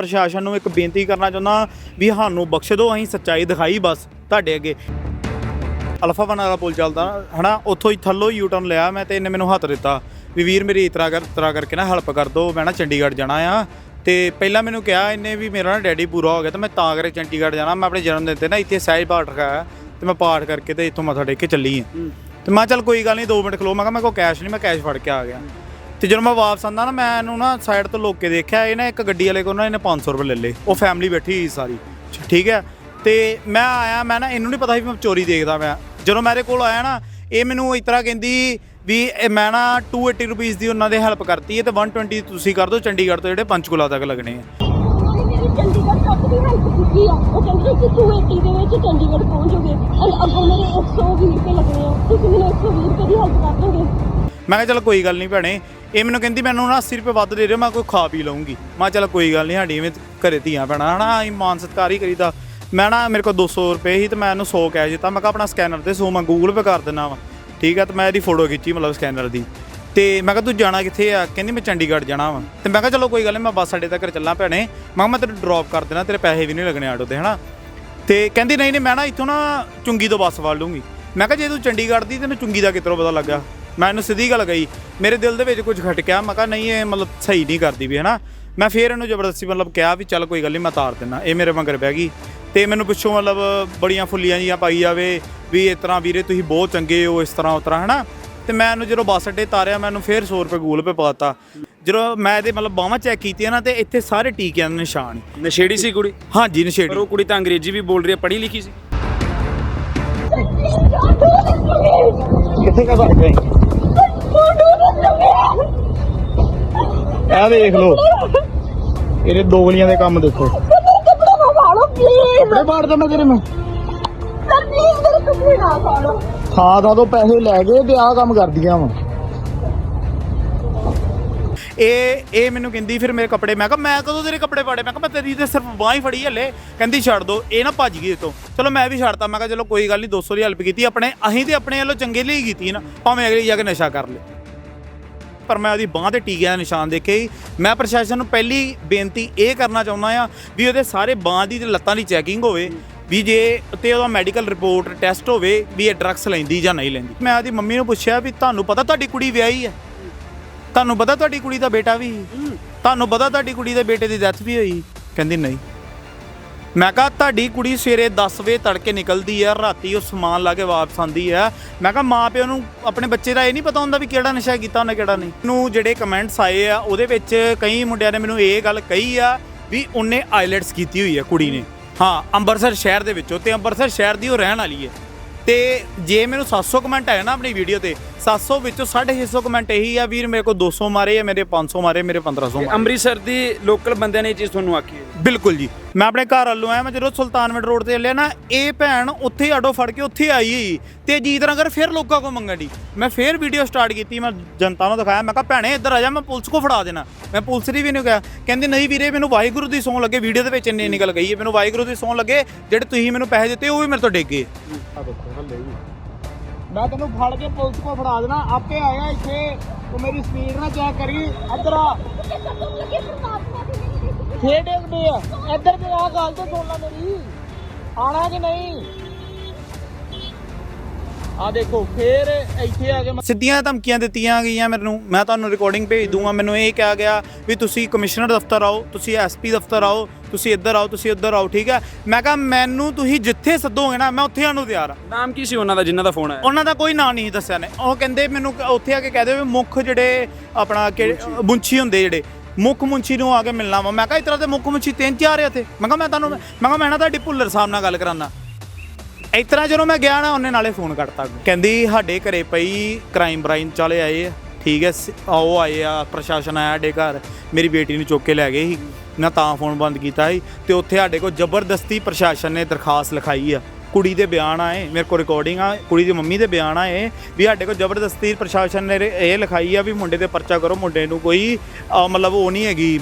ਪ੍ਰਸ਼ਾਸਨ ਨੂੰ ਇੱਕ ਬੇਨਤੀ ਕਰਨਾ ਚਾਹੁੰਦਾ ਵੀ ਸਾਨੂੰ ਬਖਸ਼ ਦਿਓ ਅਸੀਂ ਸੱਚਾਈ ਦਿਖਾਈ ਬਸ ਤੁਹਾਡੇ ਅੱਗੇ। ਅਲਫਾ ਵਨ ਵਾਲਾ ਪੁਲ ਚੱਲਦਾ ਹਨਾ? ਉੱਥੋਂ ਹੀ ਥੱਲੋਂ ਯੂ ਟਰਨ ਲਿਆ ਮੈਂ ਤੇ ਇਹਨੇ ਮੈਨੂੰ ਹੱਥ ਦਿੱਤਾ ਵੀ ਵੀਰ ਮੇਰੀ ਇਤਰਾ ਕਰ ਇਤਰਾ ਕਰਕੇ ਨਾ ਹੈਲਪ ਕਰ ਦਿਓ ਮੈਂ ਨਾ ਚੰਡੀਗੜ੍ਹ ਜਾਣਾ ਆ। ਤੇ ਪਹਿਲਾਂ ਮੈਨੂੰ ਕਿਹਾ ਇਹਨੇ ਵੀ ਮੇਰਾ ਨਾ ਡੈਡੀ ਪੂਰਾ ਹੋ ਗਿਆ ਤੇ ਮੈਂ ਤਾਂ ਕਰੇ ਚੰਡੀਗੜ੍ਹ ਜਾਣਾ ਮੈਂ ਆਪਣੇ ਜਨਮ ਦਿਨ ਤੇ ਨਾ ਇੱਥੇ ਸਹਿਜ ਪਾਠ ਰਖਾਇਆ ਤੇ ਮੈਂ ਪਾਠ ਕਰਕੇ ਤੇ ਇੱਥੋਂ ਮੱਥਾ ਟੇਕ ਕੇ ਚੱਲੀ ਆ। ਤੇ ਮੈਂ ਕਿਹਾ ਚੱਲ ਕੋਈ ਗੱਲ ਨਹੀਂ 2 ਮਿੰਟ ਖਲੋ ਮੈਂ ਕਿਹਾ ਮੇਰੇ ਕੋਲ ਕੈਸ਼ ਨਹੀਂ ਮੈਂ ਕੈਸ਼ ਫੜ ਕੇ ਆ ਗਿਆ। ਤੇ ਜਦੋਂ ਮੈਂ ਵਾਪਸ ਆਂਦਾ ਨਾ, ਮੈਂ ਇਹਨੂੰ ਨਾ ਸਾਈਡ ਤੋਂ ਲੋਕ ਕੇ ਦੇਖਿਆ, ਇਹ ਨਾ ਇੱਕ ਗੱਡੀ ਵਾਲੇ ਕੋਲ ਨਾ ਇਹਨੇ 500 ਰੁਪਏ ਲੈ ਲਏ। ਉਹ ਫੈਮਿਲੀ ਬੈਠੀ ਸੀ ਸਾਰੀ। ਠੀਕ ਹੈ? ਤੇ ਮੈਂ ਆਇਆ, ਮੈਂ ਨਾ ਇਹਨੂੰ ਨਹੀਂ ਪਤਾ ਸੀ ਮੈਂ ਚੋਰੀ ਦੇਖਦਾ ਮੈਂ ਜਦੋਂ ਮੇਰੇ ਕੋਲ ਆਇਆ ਨਾ, ਇਹ ਮੈਨੂੰ ਇਸ ਤਰ੍ਹਾਂ ਕਹਿੰਦੀ ਵੀ ਇਹ ਮੈਂ ਨਾ 280 ਰੁਪੀਸ ਦੀ ਉਹਨਾਂ ਦੇ ਹੈਲਪ ਕਰਤੀ ਹੈ ਤੇ 120 ਤੁਸੀਂ ਕਰ ਦਿਓ ਚੰਡੀਗੜ੍ਹ ਤੋਂ ਜਿਹੜੇ ਪੰਚਕੁਲਾ ਤੱਕ ਲੱਗਣੇ ਆ। ਚੰਡੀਗੜ੍ਹ ਤੱਕ ਦੀ ਹੈਲਪ ਕੀਤੀ ਆ ਉਹ ਕਹਿੰਦੇ ਕਿ 280 ਦੇ ਵਿੱਚ ਚੰਡੀਗੜ੍ਹ ਪਹੁੰਚੋਗੇ। ਔਰ ਅੱਗੋਂ ਮੇਰੇ 120 ਰੁਪਏ ਲੱਗਣੇ ਆ। ਤੁਸੀਂ ਮੈਨੂੰ 120 ਰੁਪਏ ਦੀ ਹੈਲਪ ਕਰ ਦੋਗੇ ਮੈਂ ਕਿਹਾ ਚਲ ਕੋਈ ਗੱਲ ਨਹੀਂ ਭੈਣੇ। ਇਹ ਮੈਨੂੰ ਕਹਿੰਦੀ ਮੈਨੂੰ ਨਾ 80 ਰੁਪਏ ਵੱਧ ਦੇ ਦਿਓ, ਮੈਂ ਕੋਈ ਖਾ ਪੀ ਲਵਾਂਗੀ ਮੈਂ ਕਿਹਾ ਚਲ ਕੋਈ ਗੱਲ ਨਹੀਂ, ਸਾਡੀ ਇਵੇਂ ਘਰੇ ਧੀਆਂ ਭੈਣਾਂ, ਹਨਾ, ਅਸੀਂ ਮਾਨ ਸਤਿਕਾਰ ਹੀ ਕਰੀਦਾ। ਮੈਂ ਨਾ ਮੇਰੇ ਕੋਲ 200 ਰੁਪਏ ਸੀ ਤੇ ਮੈਂ ਇਹਨੂੰ 100 ਕੈਸ਼ ਦਿੱਤਾ। ਮੈਂ ਕਿਹਾ ਆਪਣਾ ਸਕੈਨਰ ਤੇ 100 ਮੈਂ ਗੂਗਲ ਪੇ ਕਰ ਦਿੰਦਾ ਵਾ। ਠੀਕ ਆ, ਤੇ ਮੈਂ ਇਹਦੀ ਫੋਟੋ ਖਿੱਚੀ ਮਤਲਬ ਸਕੈਨਰ ਦੀ। ਤੇ ਮੈਂ ਕਿਹਾ ਤੂੰ ਜਾਣਾ ਕਿੱਥੇ ਆ? ਕਹਿੰਦੀ ਮੈਂ ਚੰਡੀਗੜ੍ਹ ਜਾਣਾ ਵਾ। ਤੇ ਮੈਂ ਕਿਹਾ ਚਲੋ ਕੋਈ ਗੱਲ ਨਹੀਂ, ਮੈਂ ਬੱਸ ਅੱਡੇ ਤੱਕ ਚੱਲਾਂ ਭੈਣੇ। ਮੈਂ ਕਿਹਾ ਮੈਂ ਤੈਨੂੰ ਡ੍ਰੌਪ ਕਰ ਦੇਣਾ ਤੇਰੇ ਪੈਸੇ ਵੀ ਨਹੀਂ ਲੱਗਣੇ ਆਟੋ ਤੇ, ਹਨਾ। ਤੇ ਕਹਿੰਦੀ ਨਹੀਂ ਨਹੀਂ, ਮੈਂ ਨਾ ਇੱਥੋਂ ਨਾ ਚੁੰਗੀ ਤੋਂ ਬੱਸ ਫੜ ਲੂੰਗੀ ਮੈਂ ਕਿਹਾ ਜੇ ਤੂੰ ਚੰਡੀਗੜ੍ਹ ਦੀ ਤੈਨੂੰ ਚੁੰਗੀ ਦਾ ਕਿਤਰੋਂ ਪਤਾ ਲੱਗਾ ਮੈਂ ਇਹਨੂੰ ਸਿੱਧੀ ਗੱਲ ਕਹੀ ਮੇਰੇ ਦਿਲ ਦੇ ਵਿੱਚ ਕੁਝ ਖਟਕਿਆ ਮੈਂ ਕਿਹਾ ਨਹੀਂ ਇਹ ਮਤਲਬ ਸਹੀ ਨਹੀਂ ਕਰਦੀ ਵੀ ਹਨਾ? ਮੈਂ ਫੇਰ ਇਹਨੂੰ ਜ਼ਬਰਦਸਤੀ ਮਤਲਬ ਕਿਹਾ ਵੀ ਚੱਲ ਕੋਈ ਗੱਲ ਨਹੀਂ ਮੈਂ ਤਾਰ ਦਿੰਦਾ ਇਹ ਮੇਰੇ ਮਗਰ ਬਹਿ ਗਈ। ਤੇ ਮੈਨੂੰ ਪਿੱਛੋਂ ਮਤਲਬ ਬੜੀਆਂ ਫੁੱਲੀਆਂ ਜੀਆਂ ਪਾਈ ਜਾਵੇ ਵੀ ਇਸ ਤਰ੍ਹਾਂ ਵੀਰੇ ਤੁਸੀਂ ਬਹੁਤ ਚੰਗੇ ਹੋ ਇਸ ਤਰ੍ਹਾਂ ਉਸ ਤਰ੍ਹਾਂ ਹਨਾ? ਤੇ ਮੈਂ ਇਹਨੂੰ ਜਦੋਂ ਬੱਸ ਅੱਡੇ ਤਾਰਿਆ ਮੈਂ ਇਹਨੂੰ ਫੇਰ 100 ਰੁਪਏ ਗੂਗਲ ਪੇ ਪਾਤਾ ਜਦੋਂ ਮੈਂ ਇਹਦੇ ਮਤਲਬ ਬਾਹਾਂ ਚੈੱਕ ਕੀਤੀਆਂ ਨਾ ਤੇ ਇੱਥੇ ਸਾਰੇ ਟੀਕਿਆਂ ਦੇ ਨਿਸ਼ਾਨ। ਨਸ਼ੇੜੀ ਸੀ ਕੁੜੀ? ਹਾਂਜੀ ਪਰ ਨਸ਼ੇੜੀ ਉਹ ਕੁੜੀ ਤਾਂ ਅੰਗਰੇਜ਼ੀ ਵੀ ਬੋਲ ਰਹੀ ਹੈ ਪੜ੍ਹੀ ਲਿਖੀ ਸੀ। ਕਿੱਥੇ ਕਾ ਭੱਜ ਗਏ? ਇਹ ਦੇਖ ਲਓ। ਇਹਦੇ ਦੋ ਦੇ ਕੰਮ ਦੇਖੋ। ਕੱਪੜੇ ਨਾ ਫਾੜੋ ਪਲੀਜ਼ ਕੱਪੜੇ ਪਾੜ ਦਿੰਦਾ ਤੇਰੇ ਮੈਂ। ਸਰ ਪਲੀਜ਼ ਮੇਰੇ ਕੱਪੜੇ ਨਾ ਫਾੜੋ ਥਾਂ ਥਾਂ ਤੋਂ ਪੈਸੇ ਲੈ ਗਏ ਤੇ ਆਹ ਕੰਮ ਕਰਦੀਆਂ ਵਾ। ਇਹ ਇਹ ਮੈਨੂੰ ਕਹਿੰਦੀ ਫਿਰ ਮੇਰੇ ਕੱਪੜੇ, ਮੈਂ ਕਿਹਾ ਮੈਂ ਕਦੋਂ ਤੇਰੇ ਕੱਪੜੇ ਪਾੜੇ? ਮੈਂ ਕਿਹਾ ਮੈਂ ਤੇਰੀ ਤੇ ਸਿਰਫ ਬਾਂਹ ਹੀ ਫੜੀ ਹਲੇ। ਕਹਿੰਦੀ ਛੱਡ ਦੋ, ਇਹ ਨਾ ਭੱਜ ਗਈ ਇਤੋਂ ਚਲੋ ਮੈਂ ਵੀ ਛੱਡਤਾ, ਮੈਂ ਕਿਹਾ ਚਲੋ ਕੋਈ ਗੱਲ ਨਹੀਂ 200 ਦੀ ਹੈਲਪ ਕੀਤੀ, ਆਪਣੇ, ਅਸੀਂ ਤੇ ਆਪਣੇ ਵੱਲੋਂ ਚੰਗੇ ਲਈ ਕੀਤੀ ਨਾ। ਭਾਵੇਂ ਅਗਲੀ ਜਾ ਕੇ ਨਸ਼ਾ ਕਰ ਲੇ। ਪਰ ਮੈਂ ਉਹਦੀ ਬਾਂਹ ਤੇ ਟੀਕਿਆਂ ਦਾ ਨਿਸ਼ਾਨ ਦੇਖੇ ਹੀ ਮੈਂ ਪ੍ਰਸ਼ਾਸਨ ਨੂੰ ਪਹਿਲੀ ਬੇਨਤੀ ਇਹ ਕਰਨਾ ਚਾਹੁੰਦਾ ਆ ਵੀ ਉਹਦੇ ਸਾਰੇ ਬਾਂਹ ਦੀ ਤੇ ਲੱਤਾਂ ਦੀ ਚੈਕਿੰਗ ਹੋਵੇ ਵੀ ਜੇ ਤੇ ਉਹਦਾ ਮੈਡੀਕਲ ਰਿਪੋਰਟ ਟੈਸਟ ਹੋਵੇ ਵੀ ਇਹ ਡਰੱਗਸ ਲੈਂਦੀ ਜਾਂ ਨਹੀਂ ਲੈਂਦੀ। ਮੈਂ ਉਹਦੀ ਮੰਮੀ ਨੂੰ ਪੁੱਛਿਆ ਵੀ ਤੁਹਾਨੂੰ ਪਤਾ ਤੁਹਾਡੀ ਕੁੜੀ ਵਿਆਹੀ ਹੈ? ਤੁਹਾਨੂੰ ਪਤਾ ਤੁਹਾਡੀ ਕੁੜੀ ਦਾ ਬੇਟਾ ਵੀ? ਤੁਹਾਨੂੰ ਪਤਾ ਤੁਹਾਡੀ ਕੁੜੀ ਦੇ ਬੇਟੇ ਦੀ ਡੈਥ ਵੀ ਹੋਈ? ਕਹਿੰਦੀ ਨਹੀਂ। ਮੈਂ ਕਿਹਾ, ਤੁਹਾਡੀ ਕੁੜੀ ਸਵੇਰੇ 10 ਵਜੇ ਤੜਕੇ ਨਿਕਲਦੀ ਆ, ਰਾਤੀ ਉਹ ਸਮਾਨ ਲਾ ਕੇ ਵਾਪਸ ਆਂਦੀ ਆ। ਮੈਂ ਕਿਹਾ ਮਾਂ ਪਿਓ ਨੂੰ ਆਪਣੇ ਬੱਚੇ ਦਾ ਇਹ ਨਹੀਂ ਪਤਾ ਹੁੰਦਾ ਵੀ ਕਿਹੜਾ ਨਸ਼ਾ ਕੀਤਾ ਉਹਨੇ, ਕਿਹੜਾ ਨਹੀਂ। ਨੂੰ ਜਿਹੜੇ ਕਮੈਂਟਸ ਆਏ ਆ, ਉਹਦੇ ਵਿੱਚ ਕਈ ਮੁੰਡਿਆਂ ਨੇ ਮੈਨੂੰ ਇਹ ਗੱਲ ਕਹੀ ਆ ਵੀ ਉਹਨੇ ਆਈਲੈਟਸ ਕੀਤੀ ਹੋਈ ਆ ਕੁੜੀ ਨੇ। ਹਾਂ, ਅੰਮ੍ਰਿਤਸਰ ਸ਼ਹਿਰ ਦੇ ਵਿੱਚੋਂ ਤੇ ਅੰਮ੍ਰਿਤਸਰ ਸ਼ਹਿਰ ਦੀ ਉਹ ਰਹਿਣ ਵਾਲੀ ਹੈ ਤੇ ਜੇ ਮੈਨੂੰ 700 ਕਮੈਂਟ ਆਇਆ ਨਾ ਆਪਣੀ ਵੀਡੀਓ ਤੇ 700 ਵਿੱਚੋਂ 650 ਕਮੈਂਟ ਇਹੀ ਆ ਵੀਰ ਮੇਰੇ ਕੋਲ 200 ਮਾਰੇ ਆ ਮੇਰੇ 500 ਮਾਰੇ ਮੇਰੇ 1500 ਮਾਰੇ। ਅੰਮ੍ਰਿਤਸਰ ਦੀ ਲੋਕਲ ਬੰਦਿਆਂ ਨੇ ਇਹ ਚੀਜ਼ ਤੁਹਾਨੂੰ ਆਖੀ ਹੈ ਬਿਲਕੁਲ ਜੀ। ਮੈਂ ਆਪਣੇ ਘਰ ਵੱਲੋਂ ਆਇਆ ਮੈਂ ਜਦੋਂ ਸੁਲਤਾਨਵਿੰਡ ਰੋਡ ਤੇ ਚੱਲਿਆ ਨਾ ਇਹ ਭੈਣ ਉੱਥੇ ਹੀ ਆਟੋ ਫੜ ਕੇ ਉੱਥੇ ਆਈ ਹੋਈ। ਤੇ ਜੀ ਤਰ੍ਹਾਂ ਕਰ ਫਿਰ ਲੋਕਾਂ ਕੋ ਮੰਗਣ ਦੀ ਮੈਂ ਫਿਰ ਵੀਡੀਓ ਸਟਾਰਟ ਕੀਤੀ ਮੈਂ ਜਨਤਾ ਨੂੰ ਦਿਖਾਇਆ ਮੈਂ ਕਿਹਾ ਭੈਣੇ ਇੱਧਰ ਆ ਜਾ ਮੈਂ ਪੁਲਿਸ ਕੋ ਫੜਾ ਦੇਣਾ। ਮੈਂ ਪੁਲਿਸ ਦੀ ਵੀ ਨਹੀਂ ਕਿਹਾ। ਕਹਿੰਦੇ ਨਹੀਂ ਵੀਰੇ ਮੈਨੂੰ ਵਾਹਿਗੁਰੂ ਦੀ ਸੌਂ ਲੱਗੇ। ਵੀਡੀਓ ਦੇ ਵਿੱਚ ਇੰਨੀ ਗੱਲ ਕਹੀ ਹੈ ਮੈਨੂੰ ਵਾਹਿਗੁਰੂ ਦੀ ਸੌਂ ਲੱਗੇ ਜਿਹੜੇ ਤੁਸੀਂ ਮੈਨੂੰ ਪੈਸੇ ਦਿੱਤੇ ਉਹ ਵੀ ਮੇਰੇ ਤੋਂ ਡਿੱਗੇ ਮੈਂ ਤੈਨੂੰ ਫੜ ਕੇ ਪੁਲਿਸ ਕੋਲ ਫੜਾ ਦੇਣਾ। ਆਪੇ ਆਇਆ ਇੱਥੇ। ਤੂੰ ਮੇਰੀ ਸਪੀਡ ਨਾ ਚੈੱਕ ਕਰੀ। ਇੱਧਰ ਆ। ਕੱਟਣ ਲੱਗੇ ਪਰਮਾਤਮਾ ਆ। ਇੱਧਰ ਤੇ ਆ। ਗੱਲ ਤੇ ਸੁਣ ਲੈ ਮੇਰੀ। ਆਣਾ ਕਿ ਨਹੀਂ? ਆ ਦੇਖੋ ਫੇਰ ਇੱਥੇ ਆ ਕੇ ਮੈਂ- ਸਿੱਧੀਆਂ ਧਮਕੀਆਂ ਦਿੱਤੀਆਂ ਗਈਆਂ ਮੈਨੂੰ। ਮੈਂ ਤੁਹਾਨੂੰ ਰਿਕਾਰਡਿੰਗ ਭੇਜ ਦੂੰਗਾ। ਮੈਨੂੰ ਇਹ ਕਿਹਾ ਗਿਆ ਵੀ ਤੁਸੀਂ ਕਮਿਸ਼ਨਰ ਦਫ਼ਤਰ ਆਓ ਤੁਸੀਂ ਐਸਪੀ ਦਫ਼ਤਰ ਆਓ ਤੁਸੀਂ ਇੱਧਰ ਆਓ ਤੁਸੀਂ ਉੱਧਰ ਆਓ ਠੀਕ ਹੈ? ਮੈਂ ਕਿਹਾ ਮੈਨੂੰ ਤੁਸੀਂ ਜਿੱਥੇ ਸੱਦੋਗੇ ਨਾ ਮੈਂ ਉੱਥੇ ਆਉਣ ਨੂੰ ਤਿਆਰ ਆ ਨਾਮ ਕੀ ਸੀ ਉਹਨਾਂ ਦਾ ਜਿਨ੍ਹਾਂ ਦਾ ਫੋਨ ਆਇਆ? ਉਹਨਾਂ ਦਾ ਕੋਈ ਨਾਂ ਨਹੀਂ ਦੱਸਿਆ ਨੇ। ਉਹ ਕਹਿੰਦੇ ਮੈਨੂੰ ਉੱਥੇ ਆ ਕੇ ਕਹਦੇ ਵੀ ਮੁੱਖ ਜਿਹੜੇ ਆਪਣਾ ਕਿ ਮੁੰਚੀ ਹੁੰਦੇ ਜਿਹੜੇ ਮੁੱਖ ਮੁੰਚੀ ਨੂੰ ਆ ਕੇ ਮਿਲਣਾ ਵਾ। ਮੈਂ ਕਿਹਾ ਇਸ ਤਰ੍ਹਾਂ ਦੇ ਮੁੱਖ ਮੁੰਚੀ ਤਿੰਨ ਚਾਰ ਆ ਇੱਥੇ। ਮੈਂ ਕਿਹਾ ਮੈਂ ਤੁਹਾਨੂੰ ਮੈਂ ਕਿਹਾ ਮੈਂ ਨਾ ਤੁਹਾਡੀ ਭੁੱਲਰ ਸਾਹਿਬ ਨਾਲ ਗੱਲ ਕਰਾਨਾ। ਇਸ ਤਰ੍ਹਾਂ ਜਦੋਂ ਮੈਂ ਗਿਆ ਨਾ, ਉਹਨੇ ਨਾਲੇ ਫੋਨ ਕਰਤਾ ਕਹਿੰਦੀ, ਸਾਡੇ ਘਰੇ ਪਈ ਕ੍ਰਾਈਮ ਬ੍ਰਾਂਚ ਵਾਲੇ ਆਏ ਆ। ਠੀਕ ਹੈ ਸ- ਆ ਉਹ ਆਏ ਆ, ਪ੍ਰਸ਼ਾਸਨ ਆਇਆ ਸਾਡੇ ਘਰ। ਮੇਰੀ ਬੇਟੀ ਨੂੰ ਚੁੱਕ ਕੇ ਲੈ ਗਏ ਸੀ। ਨਾ ਤਾਂ ਫੋਨ ਬੰਦ ਕੀਤਾ ਸੀ। ਤੇ ਉੱਥੇ ਸਾਡੇ ਕੋਲ ਜ਼ਬਰਦਸਤੀ ਪ੍ਰਸ਼ਾਸਨ ਨੇ ਦਰਖਾਸਤ ਲਿਖਾਈ ਆ। ਕੁੜੀ ਦੇ ਬਿਆਨ ਆਏ ਮੇਰੇ ਕੋਲ ਰਿਕਾਰਡਿੰਗ ਆ ਕੁੜੀ ਦੀ ਮੰਮੀ ਦੇ ਬਿਆਨ ਆਏ ਵੀ ਸਾਡੇ ਕੋਲ ਜ਼ਬਰਦਸਤੀ ਪ੍ਰਸ਼ਾਸਨ ਨੇ ਇਹ ਲਿਖਾਈ ਆ ਵੀ ਮੁੰਡੇ ਤੇ ਪਰਚਾ ਕਰੋ ਮੁੰਡੇ ਨੂੰ ਕੋਈ ਮਤਲਬ ਉਹ ਨਹੀਂ ਹੈਗੀ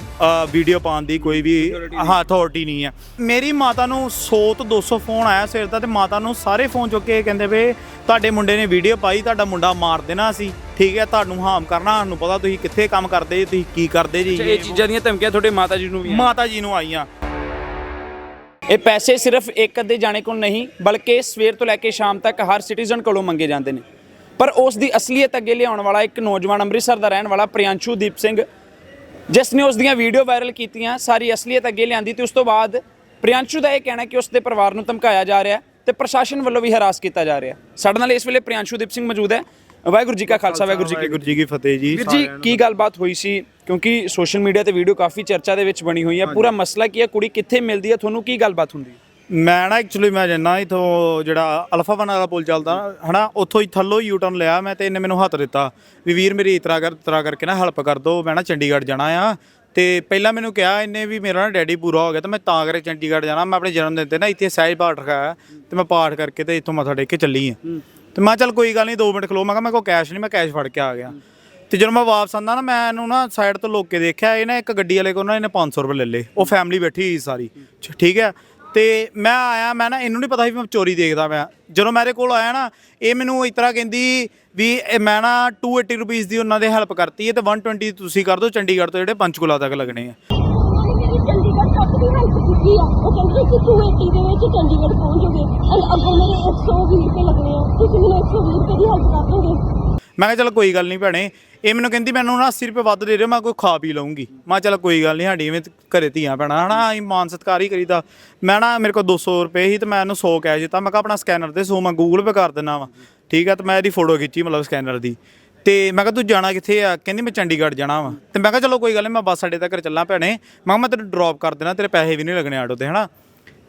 ਵੀਡੀਓ ਪਾਉਣ ਦੀ ਕੋਈ ਵੀ ਹਾਂ ਅਥਾਰਟੀ ਨਹੀਂ ਆ। ਮੇਰੀ ਮਾਤਾ ਨੂੰ 100 ਤੋਂ 200 ਫੋਨ ਆਇਆ ਸਿਰ ਦਾ ਤੇ ਮਾਤਾ ਨੂੰ ਸਾਰੇ ਫੋਨ ਚੁੱਕ ਕੇ ਕਹਿੰਦੇ ਵੇ ਤੁਹਾਡੇ ਮੁੰਡੇ ਨੇ ਵੀਡੀਓ ਪਾਈ ਤੁਹਾਡਾ ਮੁੰਡਾ ਮਾਰ ਦੇਣਾ ਸੀ ਠੀਕ ਹੈ ਤੁਹਾਨੂੰ ਹਾਮ ਕਰਨਾ ਸਾਨੂੰ ਪਤਾ ਤੁਸੀਂ ਕਿੱਥੇ ਕੰਮ ਕਰਦੇ ਜੀ ਤੁਸੀਂ ਕੀ ਕਰਦੇ ਜੀ। ਇਹ ਚੀਜ਼ਾਂ ਦੀਆਂ ਧਮਕੀਆਂ ਤੁਹਾਡੇ ਮਾਤਾ ਜੀ ਨੂੰ ਵੀ? ਮਾਤਾ ਜੀ ਨੂੰ ਆਈਆਂ। ਇਹ ਪੈਸੇ ਸਿਰਫ ਇੱਕ ਅੱਧੇ ਜਾਣੇ ਕੋਲ ਨਹੀਂ, ਬਲਕਿ ਸਵੇਰ ਤੋਂ ਲੈ ਕੇ ਸ਼ਾਮ ਤੱਕ ਹਰ ਸਿਟੀਜ਼ਨ ਕੋਲੋਂ ਮੰਗੇ ਜਾਂਦੇ ਨੇ। ਪਰ ਉਸ ਦੀ ਅਸਲੀਅਤ ਅੱਗੇ ਲਿਆਉਣ ਵਾਲਾ ਇੱਕ ਨੌਜਵਾਨ ਅੰਮ੍ਰਿਤਸਰ ਦਾ ਰਹਿਣ ਵਾਲਾ ਪ੍ਰਿਆੰਸ਼ੂ ਦੀਪ ਸਿੰਘ, ਜਿਸ ਨੇ ਉਸ ਦੀਆਂ ਵੀਡੀਓ ਵਾਇਰਲ ਕੀਤੀਆਂ, ਸਾਰੀ ਅਸਲੀਅਤ ਅੱਗੇ ਲਿਆਂਦੀ ਤੇ ਉਸ ਤੋਂ ਬਾਅਦ ਪ੍ਰਿਆੰਸ਼ੂ ਦਾ ਇਹ ਕਹਿਣਾ ਕਿ ਉਸ ਦੇ ਪਰਿਵਾਰ ਨੂੰ ਧਮਕਾਇਆ ਜਾ ਰਿਹਾ ਤੇ ਪ੍ਰਸ਼ਾਸਨ ਵੱਲੋਂ ਵੀ ਹਰਾਸ ਕੀਤਾ ਜਾ ਰਿਹਾ ਸਾਡੇ ਨਾਲ ਇਸ ਵੇਲੇ ਪ੍ਰਿਆੰਸ਼ੂ ਦੀਪ ਸਿੰਘ ਮੌਜੂਦ ਹੈ। ਵਾਹਿਗੁਰੂ ਜੀ ਕਾ ਖਾਲਸਾ ਵਾਹਿਗੁਰੂ ਜੀ ਕੀ ਜੀ ਕੀ ਫਤਿਹ ਜੀ ਵੀਰ ਜੀ ਕੀ ਗੱਲਬਾਤ ਹੋਈ ਸੀ? ਕਿਉਂਕਿ ਸੋਸ਼ਲ ਮੀਡੀਆ ਤੇ ਵੀਡੀਓ ਕਾਫੀ ਚਰਚਾ ਦੇ ਵਿੱਚ ਬਣੀ ਹੋਈ ਹੈ। ਪੂਰਾ ਮਸਲਾ ਕੀ ਹੈ? ਕੁੜੀ ਕਿੱਥੇ ਮਿਲਦੀ ਹੈ? ਤੁਹਾਨੂੰ ਕੀ ਗੱਲਬਾਤ ਹੁੰਦੀ ਹੈ? ਮੈਂ ਨਾ ਐਕਚੁਅਲੀ ਮੈਂ ਜੰਨਾ ਇਥੋਂ ਜਿਹੜਾ ਅਲਫਾ ਵਨ ਵਾਲਾ ਪੁਲ ਚੱਲਦਾ ਹਨਾ ਉੱਥੋਂ ਹੀ ਥੱਲੋਂ ਯੂ ਟਰਨ ਲਿਆ ਮੈਂ ਤੇ ਇਹਨੇ ਮੈਨੂੰ ਹੱਥ ਦਿੱਤਾ ਵੀ ਵੀਰ ਮੇਰੀ ਇਤਰਾ ਕਰ ਇਤਰਾ ਕਰਕੇ ਨਾ ਹੈਲਪ ਕਰ ਦੋ ਮੈਂ ਨਾ ਚੰਡੀਗੜ੍ਹ ਜਾਣਾ ਆ। ਤੇ ਪਹਿਲਾਂ ਮੈਨੂੰ ਕਿਹਾ ਇਹਨੇ ਵੀ ਮੇਰਾ ਨਾ ਡੈਡੀ ਪੂਰਾ ਹੋ ਗਿਆ ਤੇ ਮੈਂ ਤਾਂ ਕਰਕੇ ਚੰਡੀਗੜ੍ਹ ਜਾਣਾ। ਮੈਂ ਆਪਣੇ ਜਨਮ ਦਿਨ ਤੇ ਨਾ ਇੱਥੇ ਸਹਿਜ ਪਾਠ ਰਖਾਇਆ ਤੇ ਮੈਂ ਪਾਠ ਕਰਕੇ ਤੇ ਇੱਥੋਂ ਮੱਥਾ ਟੇਕ ਕੇ ਚੱਲੀ ਆ। ਤੇ ਮੈਂ ਕਿਹਾ ਚੱਲ ਕੋਈ ਗੱਲ ਨਹੀਂ 2 ਮਿੰਟ ਖਲੋ। ਮੈਂ ਕਿਹਾ ਮੇਰੇ ਕੋਲ ਕੈਸ਼ ਨਹੀਂ, ਮੈਂ ਕੈਸ਼ ਫੜ ਕੇ ਆ ਗਿਆ। ਤੇ ਜਦੋਂ ਮੈਂ ਵਾਪਸ ਆਂਦਾ ਨਾ, ਮੈਂ ਇਹਨੂੰ ਨਾ ਸਾਈਡ ਤੋਂ ਲੋਕ ਕੇ ਦੇਖਿਆ, ਇਹ ਨਾ ਇੱਕ ਗੱਡੀ ਵਾਲੇ ਕੋਲ ਨਾ ਇਹਨੇ 500 ਰੁਪਏ ਲੈ ਲਏ। ਉਹ ਫੈਮਿਲੀ ਬੈਠੀ ਸੀ ਸਾਰੀ। ਠੀਕ ਹੈ? ਤੇ ਮੈਂ ਆਇਆ, ਮੈਂ ਨਾ ਇਹਨੂੰ ਨਹੀਂ ਪਤਾ ਸੀ ਮੈਂ ਚੋਰੀ ਦੇਖਦਾ ਮੈਂ ਜਦੋਂ ਮੇਰੇ ਕੋਲ ਆਇਆ ਨਾ, ਇਹ ਮੈਨੂੰ ਇਸ ਤਰ੍ਹਾਂ ਕਹਿੰਦੀ ਵੀ ਇਹ ਮੈਂ ਨਾ 280 ਰੁਪਏ ਦੀ ਉਹਨਾਂ ਦੇ ਹੈਲਪ ਕਰਤੀ ਹੈ ਤੇ 120 ਤੁਸੀਂ ਕਰ ਦਿਓ, ਚੰਡੀਗੜ੍ਹ ਤੋਂ ਜਿਹੜੇ ਪੰਚਕੁਲਾ ਤੱਕ ਲੱਗਣੇ ਆ। ਦੀ ਆ ਉਹ ਕਹਿੰਦੇ ਕਿ 280 ਦੇ ਵਿੱਚ ਚੰਡੀਗੜ੍ਹ ਪਹੁੰਚੋਗੇ ਐਂਡ ਅੱਗੋਂ ਮੇਰੇ 120 ਰੁਪਏ ਲੱਗਣੇ ਆ। ਤੁਸੀਂ ਮੈਨੂੰ 120 ਰੁਪਏ ਦੀ ਹੈਲਪ ਕਰ ਦੋਗੇ? ਮੈਂ ਕਿਹਾ, ਚਲ ਕੋਈ ਗੱਲ ਨਹੀਂ ਭੈਣੇ। ਇਹ ਮੈਨੂੰ ਕਹਿੰਦੀ, ਮੈਨੂੰ ਨਾ 80 ਰੁਪਏ ਵੱਧ ਦੇ ਦਿਓ, ਮੈਂ ਕੋਈ ਖਾ ਪੀ ਲਵਾਂਗੀ ਮੈਂ ਕਿਹਾ, ਚੱਲ ਕੋਈ ਗੱਲ ਨਹੀਂ, ਸਾਡੀ ਇਵੇਂ ਤੇ ਘਰੇ ਧੀਆਂ ਭੈਣਾਂ, ਹਨਾ ਅਸੀਂ ਮਾਨ ਸਤਿਕਾਰ ਹੀ ਕਰੀਦਾ। ਮੈਂ ਨਾ, ਮੇਰੇ ਕੋਲ 200 ਰੁਪਏ ਸੀ ਤੇ ਮੈਂ ਇਹਨੂੰ 100 ਕੈਸ਼ ਦਿੱਤਾ। ਮੈਂ ਕਿਹਾ, ਆਪਣਾ ਸਕੈਨਰ ਦੇ ਸੋ, ਮੈਂ ਗੂਗਲ ਪੇ ਕਰ ਦਿੰਦਾ ਵਾ। ਠੀਕ ਆ, ਤੇ ਮੈਂ ਇਹਦੀ ਫੋਟੋ ਖਿੱਚੀ, ਮਤਲਬ ਸਕੈਨਰ ਦੀ। ਤੇ ਮੈਂ ਕਿਹਾ ਤੂੰ ਜਾਣਾ ਕਿੱਥੇ ਆ? ਕਹਿੰਦੀ ਮੈਂ ਚੰਡੀਗੜ੍ਹ ਜਾਣਾ ਵਾ। ਤੇ ਮੈਂ ਕਿਹਾ ਚਲੋ ਕੋਈ ਗੱਲ ਨਹੀਂ ਮੈਂ ਬੱਸ ਅੱਡੇ ਤੱਕ ਚੱਲਾਂ ਭੈਣੇ। ਮੈਂ ਕਿਹਾ ਮੈਂ ਤੈਨੂੰ ਡ੍ਰੌਪ ਕਰ ਦੇਣਾ, ਤੇਰੇ ਪੈਸੇ ਵੀ ਨਹੀਂ ਲੱਗਣੇ ਆਟੋ ਤੇ, ਹਨਾ?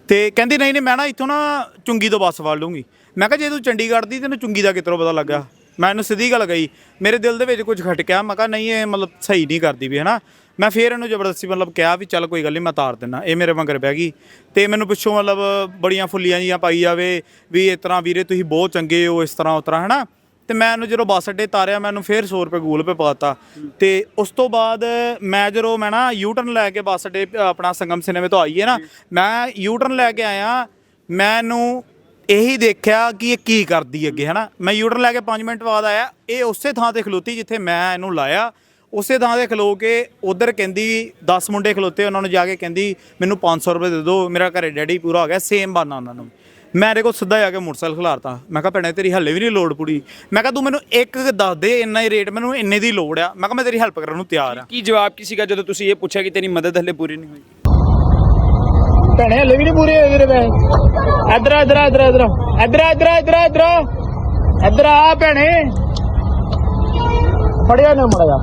ਤੇ ਕਹਿੰਦੀ ਨਹੀਂ ਨਹੀਂ, ਮੈਂ ਨਾ ਇੱਥੋਂ ਨਾ ਚੁੰਗੀ ਤੋਂ ਬੱਸ ਫੜ ਲੂੰਗੀ ਮੈਂ ਕਿਹਾ ਜੇ ਤੂੰ ਚੰਡੀਗੜ੍ਹ ਦੀ, ਤੈਨੂੰ ਚੁੰਗੀ ਦਾ ਕਿਤਰੋਂ ਪਤਾ ਲੱਗਾ? ਮੈਂ ਇਹਨੂੰ ਸਿੱਧੀ ਗੱਲ ਕਹੀ, ਮੇਰੇ ਦਿਲ ਦੇ ਵਿੱਚ ਕੁਝ ਖਟਕਿਆ, ਮੈਂ ਕਿਹਾ ਨਹੀਂ, ਇਹ ਮਤਲਬ ਸਹੀ ਨਹੀਂ ਕਰਦੀ ਵੀ ਹਨਾ? ਮੈਂ ਫੇਰ ਇਹਨੂੰ ਜ਼ਬਰਦਸਤੀ ਮਤਲਬ ਕਿਹਾ ਵੀ ਚੱਲ ਕੋਈ ਗੱਲ ਨਹੀਂ ਮੈਂ ਤਾਰ ਦਿੰਦਾ ਇਹ ਮੇਰੇ ਮਗਰ ਪੈ ਗਈ। ਤੇ ਮੈਨੂੰ ਪਿੱਛੋਂ ਮਤਲਬ ਬੜੀਆਂ ਫੁੱਲੀਆਂ ਜੀਆਂ ਪਾਈ ਜਾਵੇ ਵੀ ਇਸ ਤਰ੍ਹਾਂ ਵੀਰੇ ਤੁਸੀਂ ਬਹੁਤ ਚੰਗੇ ਹੋ, ਇਸ ਤਰ੍ਹਾਂ ਉਸ ਤਰ੍ਹਾਂ, ਹਨਾ? ਤੇ ਮੈਂ ਇਹਨੂੰ ਜਦੋਂ ਬੱਸ ਅੱਡੇ ਤਾਰਿਆ, ਮੈਂ ਇਹਨੂੰ ਫੇਰ 100 ਰੁਪਏ ਗੂਗਲ ਪੇ ਪਾਤਾ ਤੇ ਉਸ ਤੋਂ ਬਾਅਦ ਮੈਂ ਜਦੋਂ ਮੈਂ ਨਾ ਯੂ ਟਰਨ ਲੈ ਕੇ ਬੱਸ ਅੱਡੇ, ਆਪਣਾ ਸੰਗਮ ਸਿਨੇਮੇ ਤੋਂ ਆਈਏ ਨਾ, ਮੈਂ ਯੂ ਟਰਨ ਲੈ ਕੇ ਆਇਆ ਮੈਂ ਇਹਨੂੰ ਇਹੀ ਦੇਖਿਆ ਕਿ ਇਹ ਕੀ ਕਰਦੀ ਅੱਗੇ, ਹਨਾ। ਮੈਂ ਯੂ ਟਰਨ ਲੈ ਕੇ 5 ਮਿੰਟ ਬਾਅਦ ਆਇਆ, ਇਹ ਉਸੇ ਥਾਂ ਤੇ ਖਲੋਤੀ ਜਿੱਥੇ ਮੈਂ ਇਹਨੂੰ ਲਾਇਆ। ਉਸੇ ਥਾਂ ਤੇ ਖਲੋ ਕੇ ਉਧਰ ਕਹਿੰਦੀ 10 ਮੁੰਡੇ ਖਲੋਤੇ, ਉਹਨਾਂ ਨੂੰ ਜਾ ਕੇ ਕਹਿੰਦੀ, ਮੈਨੂੰ 500 ਰੁਪਏ ਦੇ ਦਿਓ, ਮੇਰਾ ਘਰੇ ਡੈਡੀ ਪੂਰਾ ਹੋ ਗਿਆ ਸੇਮ ਬਾਨਾ ਉਹਨਾਂ ਨੂੰ। ਮੈਂ ਇਹਦੇ ਕੋਲ ਸਿੱਧਾ ਜਾ ਕੇ ਮੋਟਰਸਾਈਕਲ ਖਿਲਾਰਤਾ। ਮੈਂ ਕਿਹਾ ਭੈਣੇ ਤੇਰੀ ਹੱਲੇ ਵੀ ਨਹੀਂ ਲੋੜ ਪੂਰੀ। ਮੈਂ ਕਿਹਾ ਤੂੰ ਮੈਨੂੰ ਇੱਕ ਦੱਸ ਦੇ ਇੰਨਾ ਹੀ ਰੇਟ ਮੈਨੂੰ ਇੰਨੇ ਦੀ ਲੋੜ ਆ। ਮੈਂ ਕਿਹਾ ਮੈਂ ਤੇਰੀ ਹੈਲਪ ਕਰਨ ਨੂੰ ਤਿਆਰ ਆ। ਕੀ ਜਵਾਬ ਕੀ ਸੀਗਾ ਜਦੋਂ ਤੁਸੀਂ ਇਹ ਪੁੱਛਿਆ ਕਿ ਤੇਰੀ ਮਦਦ ਹਲੇ ਪੂਰੀ ਨਹੀਂ ਹੋਈ? ਭੈਣੇ ਹਲੇ ਵੀ ਨਹੀਂ ਪੂਰੇ ਹੋਏ ਤੇਰੇ ਪੈਸੇ ਇੱਧਰ ਆ, ਇੱਧਰ ਆ, ਇੱਧਰ ਆ, ਇੱਧਰ ਆ। ਇੱਧਰ ਆ, ਇੱਧਰ ਆ, ਇੱਧਰ ਆ, ਇੱਧਰ ਆ। ਇੱਧਰ ਆ ਭੈਣੇ। ਫੜਿਆ ਨਾ ਮੜਿਆ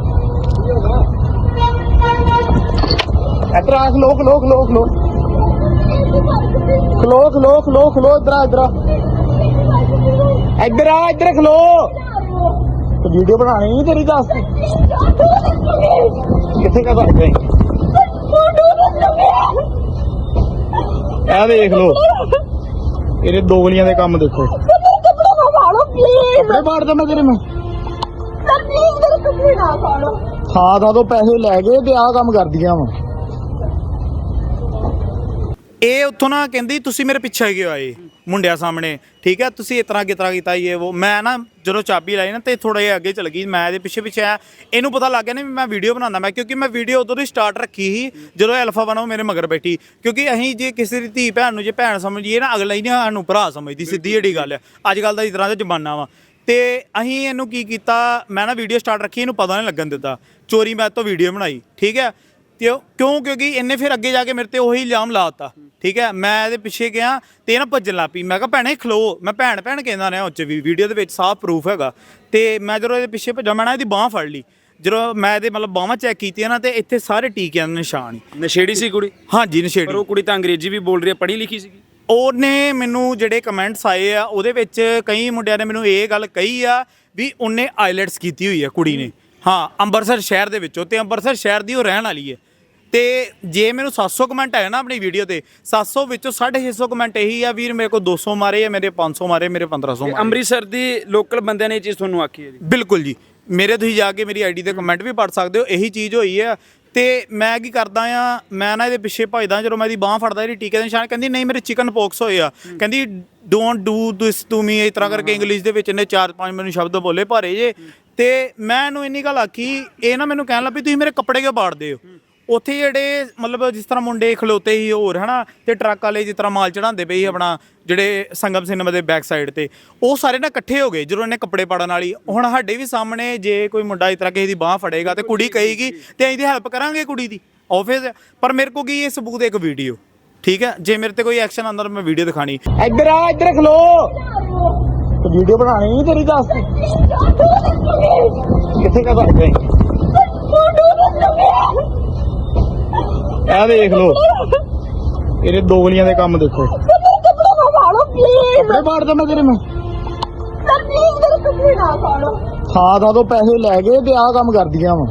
ਇੱਧਰ ਆ ਖਲੋ ਖਲੋ ਖਲੋ ਖਲੋ। ਖਲੋ ਖਲੋ ਖਲੋ ਖਲੋ ਇੱਧਰ ਆ ਇੱਧਰ ਆ। ਇੱਧਰ ਆ ਇੱਧਰ ਖਲੋ। ਤੇ ਵੀਡੀਓ ਬਣਾਣੀ ਨਹੀਂ ਤੇਰੀ ਦੱਸ। ਕਿੱਥੇ ਕਾ ਕਰਦੇ ਇਹ ਦੇਖ ਲੋ ਇਹਦੇ ਦੋਗਲੀਆਂ ਦੇ ਕੰਮ ਦੇਖੋ। ਕੱਪੜੇ ਪਲੀਜ਼ ਕੱਪੜੇ ਪਾੜ ਦੇਣਾ ਤੇਰੇ ਮੈਂ। ਪਲੀਜ਼ ਮੇਰੇ ਕੱਪੜੇ ਨਾ ਫਾੜੋ ਥਾਂ ਥਾਂ ਤੋਂ ਪੈਸੇ ਲੈ ਗਏ ਤੇ ਆਹ ਕੰਮ ਕਰਦੀਆਂ ਵਾ ਇਹ ਉੱਥੋਂ ਨਾ ਕਹਿੰਦੀ, ਤੁਸੀਂ ਮੇਰੇ ਪਿੱਛੇ ਕਿਉਂ ਆਏ ਮੁੰਡਿਆਂ ਸਾਹਮਣੇ? ਠੀਕ ਹੈ, ਤੁਸੀਂ ਇਸ ਤਰ੍ਹਾਂ ਕਿਤਰਾ ਕੀਤਾ ਇਹ ਉਹ ਮੈਂ ਨਾ ਜਦੋਂ ਚਾਬੀ ਲਾਈ ਨਾ ਤੇ ਥੋੜਾ ਜਿਹਾ ਅੱਗੇ ਚਲ ਗਈ, ਮੈਂ ਇਹਦੇ ਪਿੱਛੇ ਪਿੱਛੇ ਆਇਆ। ਇਹਨੂੰ ਪਤਾ ਲੱਗ ਗਿਆ ਨਾ ਵੀ ਮੈਂ ਵੀਡੀਓ ਬਣਾਉਂਦਾ ਮੈਂ, ਕਿਉਂਕਿ ਮੈਂ ਵੀਡੀਓ ਉਦੋਂ ਦੀ ਸਟਾਰਟ ਰੱਖੀ ਸੀ, ਜਦੋਂ ਐਲਫਾ ਬਣਾ ਮੇਰੇ ਮਗਰ ਬੈਠੀ। ਕਿਉਂਕਿ ਅਸੀਂ ਜੇ ਕਿਸੇ ਦੀ ਧੀ ਭੈਣ ਨੂੰ, ਜੇ ਭੈਣ ਸਮਝੀਏ ਨਾ, ਅਗਲਾ ਹੀ ਨਾ ਸਾਨੂੰ ਭਰਾ ਸਮਝਦੀ, ਸਿੱਧੀ ਜਿਹੜੀ ਗੱਲ ਆ। ਅੱਜ ਕੱਲ ਦਾ ਇਸ ਤਰ੍ਹਾਂ ਦਾ ਜ਼ਮਾਨਾ ਵਾ। ਤੇ ਅਸੀਂ ਇਹਨੂੰ ਕੀ ਕੀਤਾ, ਮੈਂ ਨਾ ਵੀਡੀਓ ਸਟਾਰਟ ਰੱਖੀ, ਇਹਨੂੰ ਪਤਾ ਨਹੀਂ ਲੱਗਣ ਦਿੱਤਾ। ਚੋਰੀ ਮੈਂ ਤੋਂ ਵੀਡੀਓ ਬਣਾਈ, ਠੀਕ ਹੈ। ਤੇ ਉਹ- ਕਿਉਂ? ਕਿਉਂਕਿ ਇਹਨੇ ਫਿਰ ਅੱਗੇ ਜਾ ਕੇ ਮੇਰੇ ਤੇ ਉਹੀ ਇਲਜ਼ਾਮ ਲਾਤਾ ਠੀਕ ਹੈ ਮੈਂ ਇਹਦੇ ਪਿੱਛੇ ਗਿਆ ਤੇ ਇਹ ਨਾ ਭੱਜਣ ਲੱਗ ਪਈ। ਮੈਂ ਕਿਹਾ ਭੈਣੇ ਖਲੋ। ਮੈਂ ਭੈਣ ਭੈਣ ਕਹਿੰਦਾ ਰਿਹਾ ਉੱਚ ਵੀ। ਵੀਡੀਓ ਦੇ ਵਿੱਚ ਸਾਫ਼ ਪ੍ਰੂਫ ਹੈਗਾ। ਤੇ ਮੈਂ ਜਦੋਂ ਇਹਦੇ ਪਿੱਛੇ ਭੱਜਾ ਮੈਂ ਨਾ ਇਹਦੀ ਬਾਹ ਫੜ ਲਈ। ਜਦੋਂ ਮੈਂ ਇਹਦੇ ਮਤਲਬ ਬਾਹਾਂ ਚੈੱਕ ਕੀਤੀਆਂ ਨਾ ਤੇ ਇੱਥੇ ਸਾਰੇ ਟੀਕਿਆਂ ਦੇ ਨਿਸ਼ਾਨ ਹੀ ਨਸ਼ੇੜੀ ਸੀ ਕੁੜੀ? ਹਾਂਜੀ ਪਰ ਨਸ਼ੇੜੀ ਉਹ ਕੁੜੀ ਤਾਂ ਅੰਗਰੇਜ਼ੀ ਵੀ ਬੋਲ ਰਹੀ ਹੈ ਪੜ੍ਹੀ ਲਿਖੀ ਸੀਗੀ। ਉਹਨੇ ਮੈਨੂੰ ਜਿਹੜੇ ਕਮੈਂਟਸ ਆਏ ਆ ਉਹਦੇ ਵਿੱਚ ਕਈ ਮੁੰਡਿਆਂ ਨੇ ਮੈਨੂੰ ਇਹ ਗੱਲ ਕਹੀ ਆ ਵੀ ਉਹਨੇ ਆਈਲੈਟਸ ਕੀਤੀ ਹੋਈ ਆ ਕੁੜੀ ਨੇ। ਹਾਂ ਅੰਮ੍ਰਿਤਸਰ ਸ਼ਹਿਰ ਦੇ ਵਿੱਚੋਂ। ਤੇ ਅੰਮ੍ਰਿਤਸਰ ਸ਼ਹਿਰ ਦੀ ਉਹ ਰਹਿਣ ਵਾਲੀ ਹੈ। ਤੇ ਜੇ ਮੈਨੂੰ 700 ਕਮੈਂਟ ਆਇਆ ਨਾ ਆਪਣੀ ਵੀਡੀਓ ਤੇ 700 ਵਿੱਚੋਂ 650 ਕਮੈਂਟ ਇਹੀ ਆ ਵੀਰ ਮੇਰੇ ਕੋਲ 200 ਮਾਰੇ ਆ ਮੇਰੇ 500 ਮਾਰੇ ਮੇਰੇ 1500 ਮਾਰੇ। ਅੰਮ੍ਰਿਤਸਰ ਦੀ ਲੋਕਲ ਬੰਦਿਆਂ ਨੇ ਇਹ ਚੀਜ਼ ਤੁਹਾਨੂੰ ਆਖੀ ਹੈ ਜੀ? ਬਿਲਕੁਲ ਜੀ। ਮੇਰੇ ਤੁਸੀਂ ਜਾ ਕੇ ਮੇਰੀ ਆਈਡੀ ਤੇ ਕਮੈਂਟ ਵੀ ਪੜ ਸਕਦੇ ਹੋ ਇਹੀ ਚੀਜ਼ ਹੋਈ ਆ। ਤੇ ਮੈਂ ਕੀ ਕਰਦਾ ਆ ਮੈਂ ਨਾ ਇਹਦੇ ਪਿੱਛੇ ਭਜਦਾ ਜਦੋਂ ਮੈਂ ਇਹਦੀ ਬਾਹ ਫੜਦਾ ਇਹਦੀ ਟੀਕੇ ਦੇ ਨਿਸ਼ਾਨ ਕਹਿੰਦੀ ਨਹੀਂ ਮੇਰੇ ਚਿਕਨ ਪੋਕਸ ਹੋਏ ਆ। ਕਹਿੰਦੀ don't do this to me ਇਸ ਤਰ੍ਹਾਂ ਕਰਕੇ ਇੰਗਲਿਸ਼ ਦੇ ਵਿੱਚ ਇਹਨੇ ਚਾਰ ਪੰਜ ਮੈਨੂੰ ਸ਼ਬਦ ਬੋਲੇ ਭਾਰੇ ਜੇ। ਤੇ ਮੈਂ ਇਹਨੂੰ ਇੰਨੀ ਗੱਲ ਆਖੀ ਇਹ ਨਾ ਮੈਨੂੰ ਕਹਿਣ ਲੱਗ ਪਈ ਤੁਸੀਂ ਮੇਰੇ ਕੱਪੜੇ ਕਿਉਂ ਪਾੜਦੇ ਹੋ। ਉੱਥੇ ਜਿਹੜੇ ਮਤਲਬ ਜਿਸ ਤਰ੍ਹਾਂ ਮੁੰਡੇ ਖਲੋਤੇ ਸੀ ਹੋਰ, ਹਨਾ, ਤੇ ਟਰੱਕ ਵਾਲੇ ਜਿਸ ਤਰ੍ਹਾਂ ਮਾਲ ਚੜਾਉਂਦੇ ਪਏ ਸੀ ਆਪਣਾ, ਜਿਹੜੇ ਸੰਗਮ ਸਿਨੇਮਾ ਦੇ ਬੈਕ ਸਾਈਡ ਤੇ, ਉਹ ਸਾਰੇ ਨਾ ਇਕੱਠੇ ਹੋ ਗਏ, ਜਦੋਂ ਇਹਨੇ ਕੱਪੜੇ ਪਾੜਨ ਵਾਲੀ। ਹੁਣ ਸਾਡੇ ਵੀ ਸਾਹਮਣੇ ਜੇ ਕੋਈ ਮੁੰਡਾ ਇਸ ਤਰ੍ਹਾਂ ਕਿਸੇ ਦੀ ਬਾਹ ਫੜੇਗਾ ਤੇ ਕੁੜੀ ਕਹੇਗੀ, ਤੇ ਅਸੀਂ ਦੀ ਹੈਲਪ ਕਰਾਂਗੇ ਕੁੜੀ ਦੀ। ਆਫਿਸ ਪਰ ਮੇਰੇ ਕੋ ਕੀ ਇਹ ਸਬੂਤ ਇੱਕ ਵੀਡੀਓ ਠੀਕ ਹੈ? ਜੇ ਮੇਰੇ ਤੇ ਕੋਈ ਐਕਸ਼ਨ ਆਉਂਦਾ ਮੈਂ ਵੀਡੀਓ ਦਿਖਾਣੀ। ਇੱਧਰ ਆ, ਇੱਧਰ ਖਲੋ। ਵੀਡੀਓ ਬਣਾਣੀ ਤੇਰੀ ਦੱਸ। ਕਿੱਥੇ ਕਾ ਕਰਦੇ ਆ ਦੇਖ ਲੋ ਇਹਦੇ ਦੋਗਲੀਆਂ ਦੇ ਕੰਮ ਦੇਖੋ। ਕੱਪੜੇ ਨਾ ਫਾੜੋ ਤੇਰੇ ਮੈਂ। ਸਰ ਪਲੀਜ਼ ਮੇਰੇ ਕੱਪੜੇ ਨਾ ਫਾੜੋ ਥਾਂ ਥਾਂ ਤੋਂ ਪੈਸੇ ਲੈ ਗਏ ਤੇ ਆਹ ਕੰਮ ਕਰਦੀਆਂ ਵਾ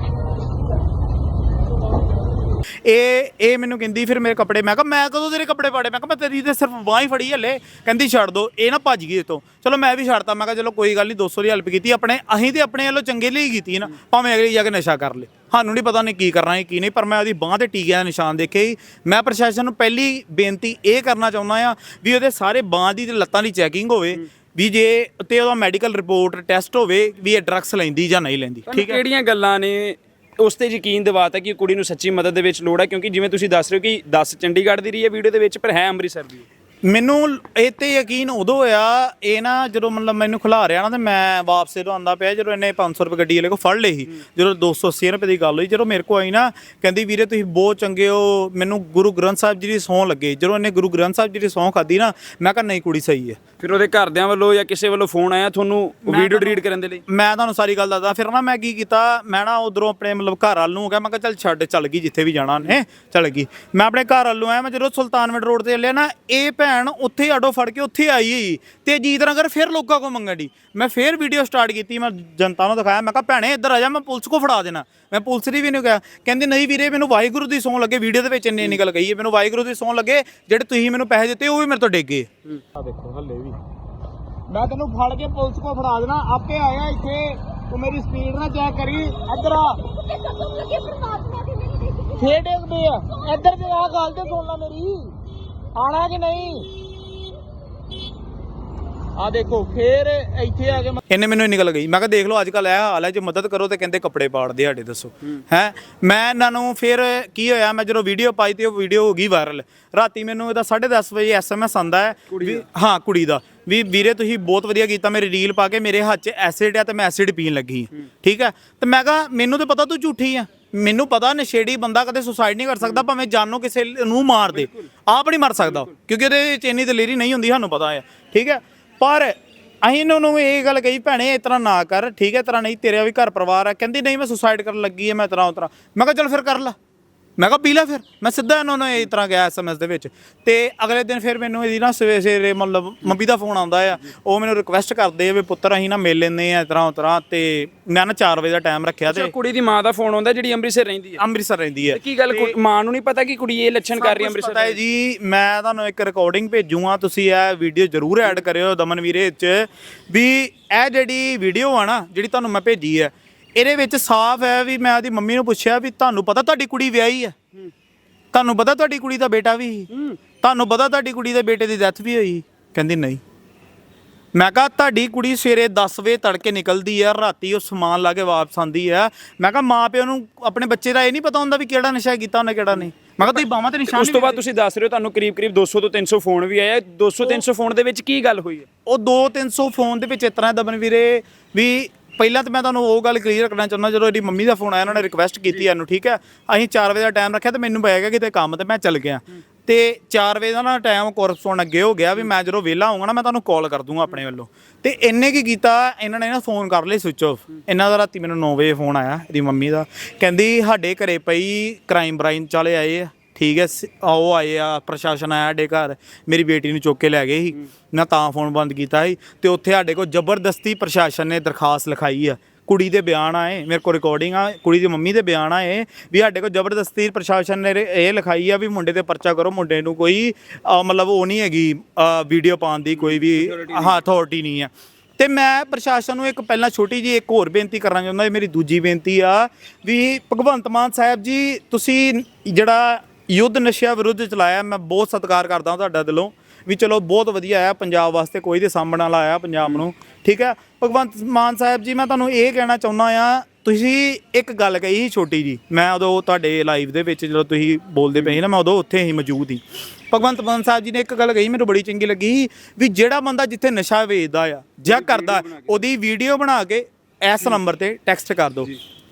ਇਹ ਇਹ ਮੈਨੂੰ ਕਹਿੰਦੀ ਫਿਰ ਮੇਰੇ ਕੱਪੜੇ, ਮੈਂ ਕਿਹਾ, ਮੈਂ ਕਦੋਂ ਤੇਰੇ ਕੱਪੜੇ ਪਾੜੇ? ਮੈਂ ਕਿਹਾ, ਮੈਂ ਤੇਰੀ ਤੇ ਸਿਰਫ ਬਾਂਹ ਹੀ ਫੜੀ ਹਲੇ। ਕਹਿੰਦੀ, ਛੱਡ ਦੋ, ਇਹ ਨਾ ਭੱਜ ਗਈ ਇਤੋਂ ਚਲੋ, ਮੈਂ ਵੀ ਛੱਡਤਾ। ਮੈਂ ਕਿਹਾ, ਚਲੋ, ਕੋਈ ਗੱਲ ਨਹੀਂ 200 ਦੀ ਹੈਲਪ ਕੀਤੀ। ਆਪਣੇ, ਅਸੀਂ ਤੇ ਆਪਣੇ ਵੱਲੋਂ ਚੰਗੇ ਲਈ ਕੀਤੀ ਨਾ। ਭਾਵੇਂ ਅਗਲੀ ਜਾ ਕੇ ਨਸ਼ਾ ਕਰ ਲੇ। ਸਾਨੂੰ ਨਹੀਂ ਪਤਾ ਨਹੀਂ ਕੀ ਕਰਨਾ ਹੈ ਕੀ ਨਹੀਂ ਪਰ ਮੈਂ ਉਹਦੀ ਬਾਂਹ ਤੇ ਟੀਕਿਆਂ ਦੇ ਨਿਸ਼ਾਨ ਦੇਖੇ ਹੀ ਮੈਂ ਪ੍ਰਸ਼ਾਸਨ ਨੂੰ ਪਹਿਲੀ ਬੇਨਤੀ ਇਹ ਕਰਨਾ ਚਾਹੁੰਦਾ ਆ ਵੀ ਉਹਦੇ ਸਾਰੇ ਬਾਂਹ ਦੀ ਤੇ ਲੱਤਾਂ ਦੀ ਚੈਕਿੰਗ ਹੋਵੇ ਵੀ ਜੇ ਤੇ ਉਹਦਾ ਮੈਡੀਕਲ ਰਿਪੋਰਟ ਟੈਸਟ ਹੋਵੇ ਵੀ ਇਹ ਡਰੱਗਸ ਲੈਂਦੀ ਜਾਂ ਨਹੀਂ ਲੈਂਦੀ ਠੀਕ ਹੈ? ਕਿਹੜੀਆਂ ਗੱਲਾਂ ਨੇ? ਉਸ ਤੇ ਯਕੀਨ ਦਿਵਾਤਾ ਕਿ ਕੁੜੀ ਨੂੰ ਸੱਚੀ ਮਦਦ ਦੇ ਵਿੱਚ ਲੋੜ ਹੈ ਕਿਉਂਕਿ ਜਿਵੇਂ ਤੁਸੀਂ ਦੱਸ ਰਹੇ ਹੋ ਕਿ 10 ਚੰਡੀਗੜ੍ਹ ਦੀ ਰਹੀ ਹੈ ਵੀਡੀਓ ਦੇ ਵਿੱਚ ਪਰ ਹੈ ਅੰਮ੍ਰਿਤਸਰ ਦੀ। ਮੈਨੂੰ ਇਹ ਤੇ ਯਕੀਨ ਉਦੋਂ ਹੋਇਆ ਇਹ ਨਾ ਜਦੋਂ ਮਤਲਬ ਮੈਨੂੰ ਖਿਲਾ ਰਿਹਾ ਨਾ ਤੇ ਮੈਂ ਵਾਪਸ ਜਦੋਂ ਆਂਦਾ ਪਿਆ ਜਦੋਂ ਇਹਨੇ 500 ਰੁਪਏ ਗੱਡੀ ਵਾਲੇ ਕੋ ਫੜ ਲਈ ਸੀ ਜਦੋਂ 280 ਰੁਪਏ ਦੀ ਗੱਲ ਹੋਈ ਜਦੋਂ ਮੇਰੇ ਕੋ ਆਈ ਨਾ ਕਹਿੰਦੀ ਵੀਰੇ ਤੁਸੀਂ ਬਹੁਤ ਚੰਗੇ ਹੋ ਮੈਨੂੰ ਗੁਰੂ ਗ੍ਰੰਥ ਸਾਹਿਬ ਜੀ ਦੀ ਸਹੁੰ ਲੱਗੇ। ਜਦੋਂ ਇਹਨੇ ਗੁਰੂ ਗ੍ਰੰਥ ਸਾਹਿਬ ਜੀ ਦੀ ਸਹੁੰ ਖਾਦੀ ਨਾ ਮੈਂ ਕਿਹਾ ਨਹੀਂ ਕੁੜੀ ਸਹੀ ਹੈ। ਫਿਰ ਉਹਦੇ ਘਰਦਿਆਂ ਵੱਲੋਂ ਜਾਂ ਕਿਸੇ ਵੱਲੋਂ ਫੋਨ ਆਇਆ ਤੁਹਾਨੂੰ ਵੀਡੀਓ ਡਿਲੀਟ ਕਰਨ ਦੇ ਲਈ? ਮੈਂ ਤੁਹਾਨੂੰ ਸਾਰੀ ਗੱਲ ਦੱਸਦਾ। ਫਿਰ ਨਾ ਮੈਂ ਕੀ ਕੀਤਾ ਮੈਂ ਨਾ ਉਧਰੋਂ ਆਪਣੇ ਮਤਲਬ ਘਰ ਵੱਲ ਨੂੰ ਗਿਆ ਮੈਂ ਕਿਹਾ ਚੱਲ ਛੱਡ ਚੱਲ ਗਈ ਜਿੱਥੇ ਵੀ ਜਾਣਾ ਨੇ ਚੱਲ ਗਈ। ਮੈਂ ਆਪਣੇ ਘਰ ਵੱਲ ਆਇਆ ਮੈਂ ਜਦੋਂ ਸੁਲਤਾਨਵਿੰਡ ਰੋਡ ਤੇ ਚੱਲਿਆ ਨਾ ਇਹ ਭੈਣ ਉੱਥੇ ਆਟੋ ਫੜ ਕੇ ਉੱਥੇ ਆਈ ਹੀ ਤੇ ਜੀ ਤਰ੍ਹਾਂ ਕਰ ਫਿਰ ਲੋਕਾਂ ਕੋ ਮੰਗਣ ਦੀ ਮੈਂ ਫਿਰ ਵੀਡੀਓ ਸਟਾਰਟ ਕੀਤੀ ਮੈਂ ਜਨਤਾ ਨੂੰ ਦਿਖਾਇਆ ਮੈਂ ਕਿਹਾ ਭੈਣੇ ਇੱਧਰ ਆ ਜਾ ਮੈਂ ਪੁਲਿਸ ਕੋ ਫੜਾ ਦੇਣਾ। ਮੈਂ ਪੁਲਿਸ ਦੀ ਵੀ ਨਹੀਂ ਕਿਹਾ। ਕਹਿੰਦੀ ਨਹੀਂ ਵੀਰੇ ਮੈਨੂੰ ਵਾਹਿਗੁਰੂ ਦੀ ਸੌਂ ਲੱਗੇ। ਵੀਡੀਓ ਦੇ ਵਿੱਚ ਇੰਨੀ ਨਿਕਲ ਗਈ ਹੈ ਮੈਨੂੰ ਵਾਹਿਗੁਰੂ ਦੀ ਸੌਂ ਲੱਗੇ ਜਿਹੜੇ ਤੁਸੀਂ ਮੈਨੂੰ ਪੈਸੇ ਦਿੱਤੇ ਉਹ ਵੀ ਮੇਰੇ ਤੋਂ ਡਿੱਗ ਗਏ। ਆ ਦੇਖੋ ਹੱਲੇ ਵੀ। ਮੈਂ ਤੈਨੂੰ ਫੜ ਕੇ ਪੁਲਿਸ ਕੋ ਫੜਾ ਦੇਣਾ। ਆਪੇ ਆਇਆ ਇੱਥੇ ਤੂੰ ਮੇਰੀ ਸਪੀਡ ਨਾ ਚੈੱਕ ਕਰੀ। ਇੱਧਰ ਆ। ਪਰਮਾਤਮਾ ਦੀ ਆ। ਇੱਧਰ ਤੇ ਆ ਗੱਲ ਤੇ ਸੁਣ ਲੈ ਮੇਰੀ। ਆਣਾ ਕਿ ਨਹੀਂ? ਆ ਦੇਖੋ ਫੇਰ ਇੱਥੇ ਆ ਕੇ ਮੈਂ- ਇਹਨੇ ਮੈਨੂੰ ਨਿਕਲ ਗਈ ਮੈਂ ਕਿਹਾ ਦੇਖ ਲਓ ਅੱਜ ਕੱਲ ਇਹ ਹਾਲ ਹੈ ਜੇ ਮਦਦ ਕਰੋ ਤੇ ਕਹਿੰਦੇ ਕੱਪੜੇ ਪਾੜਦੇ ਸਾਡੇ ਦੱਸੋ। ਹੈ। ਮੈਂ ਇਹਨਾਂ ਨੂੰ ਫਿਰ ਕੀ ਹੋਇਆ ਮੈਂ ਜਦੋਂ ਵੀਡੀਓ ਪਾਈ ਤੇ ਉਹ ਵੀਡੀਓ ਹੋ ਗਈ ਵਾਇਰਲ। ਰਾਤੀ ਮੈਨੂੰ ਇਹਦਾ 10:30 ਵਜੇ ਐਸਐਮਐਸ ਆਂਦਾ ਹੈ। ਵੀ ਹਾਂ ਕੁੜੀ ਦਾ। ਵੀ ਵੀਰੇ ਤੁਸੀਂ ਬਹੁਤ ਵਧੀਆ ਕੀਤਾ ਮੇਰੀ ਰੀਲ ਪਾ ਕੇ ਮੇਰੇ ਹੱਥ 'ਚ ਐਸਿਡ ਆ ਤੇ ਮੈਂ ਐਸਿਡ ਪੀਣ ਲੱਗੀ। ਠੀਕ ਹੈ? ਤੇ ਮੈਂ ਕਿਹਾ ਮੈਨੂੰ ਤੇ ਪਤਾ ਤੂੰ ਝੂਠੀ ਆ। ਮੈਨੂੰ ਪਤਾ ਨਸ਼ੇੜੀ ਬੰਦਾ ਕਦੇ ਸੁਸਾਈਡ ਨਹੀਂ ਕਰ ਸਕਦਾ ਭਾਵੇਂ ਜਾਨੋਂ ਕਿਸੇ ਨੂੰ ਮਾਰ ਦੇ। ਆਪ ਨਹੀਂ ਮਰ ਸਕਦਾ ਕਿਉਂਕਿ ਉਹਦੇ ਵਿੱਚ ਇੰਨੀ ਦਲੇਰੀ ਨਹੀਂ ਹੁੰਦੀ ਸਾਨੂੰ ਪਤਾ ਹੈ। ਠੀਕ ਹੈ? ਪਰ ਅਸੀਂ ਇਹਨਾਂ ਨੂੰ ਇਹ ਗੱਲ ਕਹੀ ਭੈਣੇ ਇਸ ਤਰ੍ਹਾਂ ਨਾ ਕਰ ਠੀਕ ਹੈ? ਇਸ ਤਰ੍ਹਾਂ ਨਹੀਂ ਤੇਰਾ ਵੀ ਘਰ ਪਰਿਵਾਰ ਹੈ। ਕਹਿੰਦੀ ਨਹੀਂ ਮੈਂ ਸੁਸਾਈਡ ਕਰਨ ਲੱਗੀ ਹੈ ਮੈਂ ਤਰ੍ਹਾਂ ਉਤਰਾ ਮੈਂ ਕਿਹਾ ਚੱਲ ਫਿਰ ਕਰ ਲਾ। ਮੈਂ ਕਿਹਾ ਪੀ ਲੈ ਫਿਰ। ਮੈਂ ਸਿੱਧਾ ਇਹਨਾਂ ਨੂੰ ਇਸ ਤਰ੍ਹਾਂ ਗਿਆ ਐਸਐਮਐਸ ਦੇ ਵਿੱਚ। ਤੇ ਅਗਲੇ ਦਿਨ ਫਿਰ ਮੈਨੂੰ ਇਹਦੀ ਨਾ ਸਵੇਰੇ ਸਵੇਰੇ ਮਤਲਬ ਮੰਮੀ ਦਾ ਫੋਨ ਆਉਂਦਾ ਆ। ਉਹ ਮੈਨੂੰ ਰਿਕੁਐਸਟ ਕਰਦੇ ਆ ਵੀ ਪੁੱਤਰ ਅਸੀਂ ਨਾ ਮਿਲ ਲੈਂਦੇ ਆ ਇਸ ਤਰ੍ਹਾਂ ਉਤਰਾ ਤੇ ਮੈਂ ਨਾ 4 ਵਜੇ ਦਾ ਟਾਈਮ ਰੱਖਿਆ ਤੇ ਕੁੜੀ ਦੀ ਮਾਂ ਦਾ ਫੋਨ ਆਉਂਦਾ ਜਿਹੜੀ ਅੰਮ੍ਰਿਤਸਰ ਰਹਿੰਦੀ ਹੈ ਅੰਮ੍ਰਿਤਸਰ ਰਹਿੰਦੀ ਹੈ ਕੀ ਗੱਲ ਕੁ- ਮਾਂ ਨੂੰ ਨਹੀਂ ਪਤਾ ਕਿ ਕੁੜੀ ਇਹ ਲੱਛਣ ਕਰ ਰਹੀ ਹੈ ਅੰਮ੍ਰਿਤਸਰ ਪਤਾ ਹੈ ਜੀ ਮੈਂ ਤੁਹਾਨੂੰ ਇੱਕ ਰਿਕਾਰਡਿੰਗ ਭੇਜੂਗਾ। ਤੁਸੀਂ ਇਹ ਵੀਡੀਓ ਜ਼ਰੂਰ ਐਡ ਕਰਿਓ ਦਮਨ ਵੀਰੇ ਚ। ਵੀ ਇਹ ਜਿਹੜੀ ਵੀਡੀਓ ਆ ਨਾ ਜਿਹੜੀ ਤੁਹਾਨੂੰ ਮੈਂ ਭੇਜੀ ਹੈ ਇਹਦੇ ਵਿੱਚ ਸਾਫ਼ ਹੈ ਵੀ ਮੈਂ ਉਹਦੀ ਮੰਮੀ ਨੂੰ ਪੁੱਛਿਆ ਵੀ ਤੁਹਾਨੂੰ ਪਤਾ ਤੁਹਾਡੀ ਕੁੜੀ ਵਿਆਹੀ ਹੈ? ਤੁਹਾਨੂੰ ਪਤਾ ਤੁਹਾਡੀ ਕੁੜੀ ਦਾ ਬੇਟਾ ਵੀ ਸੀ? ਤੁਹਾਨੂੰ ਪਤਾ ਤੁਹਾਡੀ ਕੁੜੀ ਦੇ ਬੇਟੇ ਦੀ ਡੈਥ ਵੀ ਹੋਈ ਕਹਿੰਦੀ ਨਹੀਂ। ਮੈਂ ਕਿਹਾ ਤੁਹਾਡੀ ਕੁੜੀ ਸਵੇਰੇ 10 ਵਜੇ ਤੜਕੇ ਨਿਕਲਦੀ ਆ ਰਾਤੀ ਉਹ ਸਮਾਨ ਲਾ ਕੇ ਵਾਪਸ ਆਂਦੀ ਆ ਮੈਂ ਕਿਹਾ ਮਾਂ ਪਿਓ ਨੂੰ ਆਪਣੇ ਬੱਚੇ ਦਾ ਇਹ ਨਹੀਂ ਪਤਾ ਹੁੰਦਾ ਵੀ ਕਿਹੜਾ ਨਸ਼ਾ ਕੀਤਾ ਉਹਨੇ ਕਿਹੜਾ ਨਹੀਂ? ਮੈਂ ਕਿਹਾ ਤੁਸੀਂ ਬਾਹਾਂ ਤੇ ਨਿਸ਼ਾਨ ਉਸ ਤੋਂ ਬਾਅਦ ਤੁਸੀਂ ਦੱਸ ਰਹੇ ਹੋ ਤੁਹਾਨੂੰ ਕਰੀਬ ਕਰੀਬ 200 ਤੋਂ 300 ਫੋਨ ਵੀ ਆਇਆ 200 300 ਫੋਨ ਦੇ ਵਿੱਚ ਕੀ ਗੱਲ ਹੋਈ ਹੈ? ਉਹ 2-300 ਫੋਨ ਦੇ ਵਿੱਚ ਇਸ ਤਰ੍ਹਾਂ ਦਬਨ ਵੀਰੇ ਵੀ ਪਹਿਲਾਂ ਤਾਂ ਮੈਂ ਤੁਹਾਨੂੰ ਉਹ ਗੱਲ ਕਲੀਅਰ ਕਰਨਾ ਚਾਹੁੰਦਾ ਜਦੋਂ ਇਹਦੀ ਮੰਮੀ ਦਾ ਫੋਨ ਆਇਆ ਉਹਨਾਂ ਨੇ ਰਿਕਵੈਸਟ ਕੀਤੀ ਇਹਨੂੰ ਠੀਕ ਹੈ? ਅਸੀਂ 4 ਵਜੇ ਦਾ ਟਾਈਮ ਰੱਖਿਆ ਤੇ ਮੈਨੂੰ ਪੈ ਗਿਆ ਕਿਤੇ ਕੰਮ ਤੇ ਮੈਂ ਚੱਲ ਗਿਆ। ਤੇ 4 ਵਜੇ ਦਾ ਨਾ ਟਾਈਮ ਕੋਰਸਪੋਨ ਅੱਗੇ ਹੋ ਗਿਆ ਵੀ ਮੈਂ ਜਦੋਂ ਵਿਹਲਾ ਹੋਊਂਗਾ ਨਾ ਮੈਂ ਤੁਹਾਨੂੰ ਕਾਲ ਕਰ ਦੂੰਗਾ ਆਪਣੇ ਵੱਲੋਂ। ਤੇ ਇਹਨੇ ਕੀ ਕੀਤਾ ਇਹਨਾਂ ਨੇ ਨਾ ਫੋਨ ਕਰ ਲਈ ਸਵਿਚ ਆਫ ਇਹਨਾਂ ਦਾ ਰਾਤੀ ਮੈਨੂੰ 9 ਵਜੇ ਫੋਨ ਆਇਆ ਇਹਦੀ ਮੰਮੀ ਦਾ। ਕਹਿੰਦੀ ਸਾਡੇ ਘਰੇ ਪਈ ਕ੍ਰਾਈਮ ਬ੍ਰਾਂਚ ਵਾਲੇ ਆਏ ਆ। ਠੀਕ ਹੈ ਸ- ਆ ਉਹ ਆਏ ਆ ਪ੍ਰਸ਼ਾਸਨ ਆਇਆ ਸਾਡੇ ਘਰ ਮੇਰੀ ਬੇਟੀ ਨੂੰ ਚੁੱਕ ਕੇ ਲੈ ਗਏ ਸੀ। ਮੈਂ ਤਾਂ ਫੋਨ ਬੰਦ ਕੀਤਾ ਸੀ ਤੇ ਉੱਥੇ ਸਾਡੇ ਕੋਲ ਜ਼ਬਰਦਸਤੀ ਪ੍ਰਸ਼ਾਸਨ ਨੇ ਦਰਖਾਸਤ ਲਿਖਾਈ ਆ। ਕੁੜੀ ਦੇ ਬਿਆਨ ਆਏ ਮੇਰੇ ਕੋਲ ਰਿਕਾਰਡਿੰਗ ਆ ਕੁੜੀ ਦੀ ਮੰਮੀ ਦੇ ਬਿਆਨ ਆਏ ਵੀ ਸਾਡੇ ਕੋਲ ਜ਼ਬਰਦਸਤੀ ਪ੍ਰਸ਼ਾਸਨ ਨੇ ਰੇ- ਇਹ ਲਿਖਾਈ ਆ ਵੀ ਮੁੰਡੇ ਤੇ ਪਰਚਾ ਕਰੋ ਮੁੰਡੇ ਨੂੰ ਕੋਈ ਅ, ਮਤਲਬ ਉਹ ਨਹੀਂ ਹੈਗੀ ਵੀਡੀਓ ਪਾਉਣ ਦੀ ਕੋਈ ਵੀ ਹਾਂ ਅਥਾਰਟੀ ਨਹੀਂ ਆ। ਤੇ ਮੈਂ ਪ੍ਰਸ਼ਾਸਨ ਨੂੰ ਇੱਕ ਪਹਿਲਾਂ ਛੋਟੀ ਜੀ ਇੱਕ ਹੋਰ ਬੇਨਤੀ ਕਰਨਾ ਚਾਹੁੰਦਾ ਇਹ ਮੇਰੀ ਦੂਜੀ ਬੇਨਤੀ ਆ ਵੀ ਭਗਵੰਤ ਮਾਨ ਸਾਹਿਬ ਜੀ ਤੁਸੀਂ ਜਿਹੜਾ ਯੁੱਧ ਨਸ਼ਿਆਂ ਵਿਰੁੱਧ ਚਲਾਇਆ ਮੈਂ ਬਹੁਤ ਸਤਿਕਾਰ ਕਰਦਾ ਤੁਹਾਡਾ ਦਿਲੋਂ ਵੀ ਚਲੋ ਬਹੁਤ ਵਧੀਆ ਆ ਪੰਜਾਬ ਵਾਸਤੇ ਕੋਈ ਦੇ ਸਾਹਮਣੇ ਵਾਲਾ ਆਇਆ ਪੰਜਾਬ ਨੂੰ ਠੀਕ ਹੈ? ਭਗਵੰਤ ਮਾਨ ਸਾਹਿਬ ਜੀ ਮੈਂ ਤੁਹਾਨੂੰ ਇਹ ਕਹਿਣਾ ਚਾਹੁੰਦਾ ਆ ਤੁਸੀਂ ਇੱਕ ਗੱਲ ਕਹੀ ਸੀ ਛੋਟੀ ਜੀ ਮੈਂ ਉਦੋਂ ਤੁਹਾਡੇ ਲਾਈਵ ਦੇ ਵਿੱਚ ਜਦੋਂ ਤੁਸੀਂ ਬੋਲਦੇ ਪਏ ਸੀ ਨਾ ਮੈਂ ਉਦੋਂ ਉੱਥੇ ਹੀ ਮੌਜੂਦ ਸੀ। ਭਗਵੰਤ ਮਾਨ ਸਾਹਿਬ ਜੀ ਨੇ ਇੱਕ ਗੱਲ ਕਹੀ ਮੈਨੂੰ ਬੜੀ ਚੰਗੀ ਲੱਗੀ ਵੀ ਜਿਹੜਾ ਬੰਦਾ ਜਿੱਥੇ ਨਸ਼ਾ ਵੇਚਦਾ ਆ ਜਾਂ ਕਰਦਾ ਉਹਦੀ ਵੀਡੀਓ ਬਣਾ ਕੇ ਇਸ ਨੰਬਰ ਤੇ ਟੈਕਸਟ ਕਰ ਦਿਓ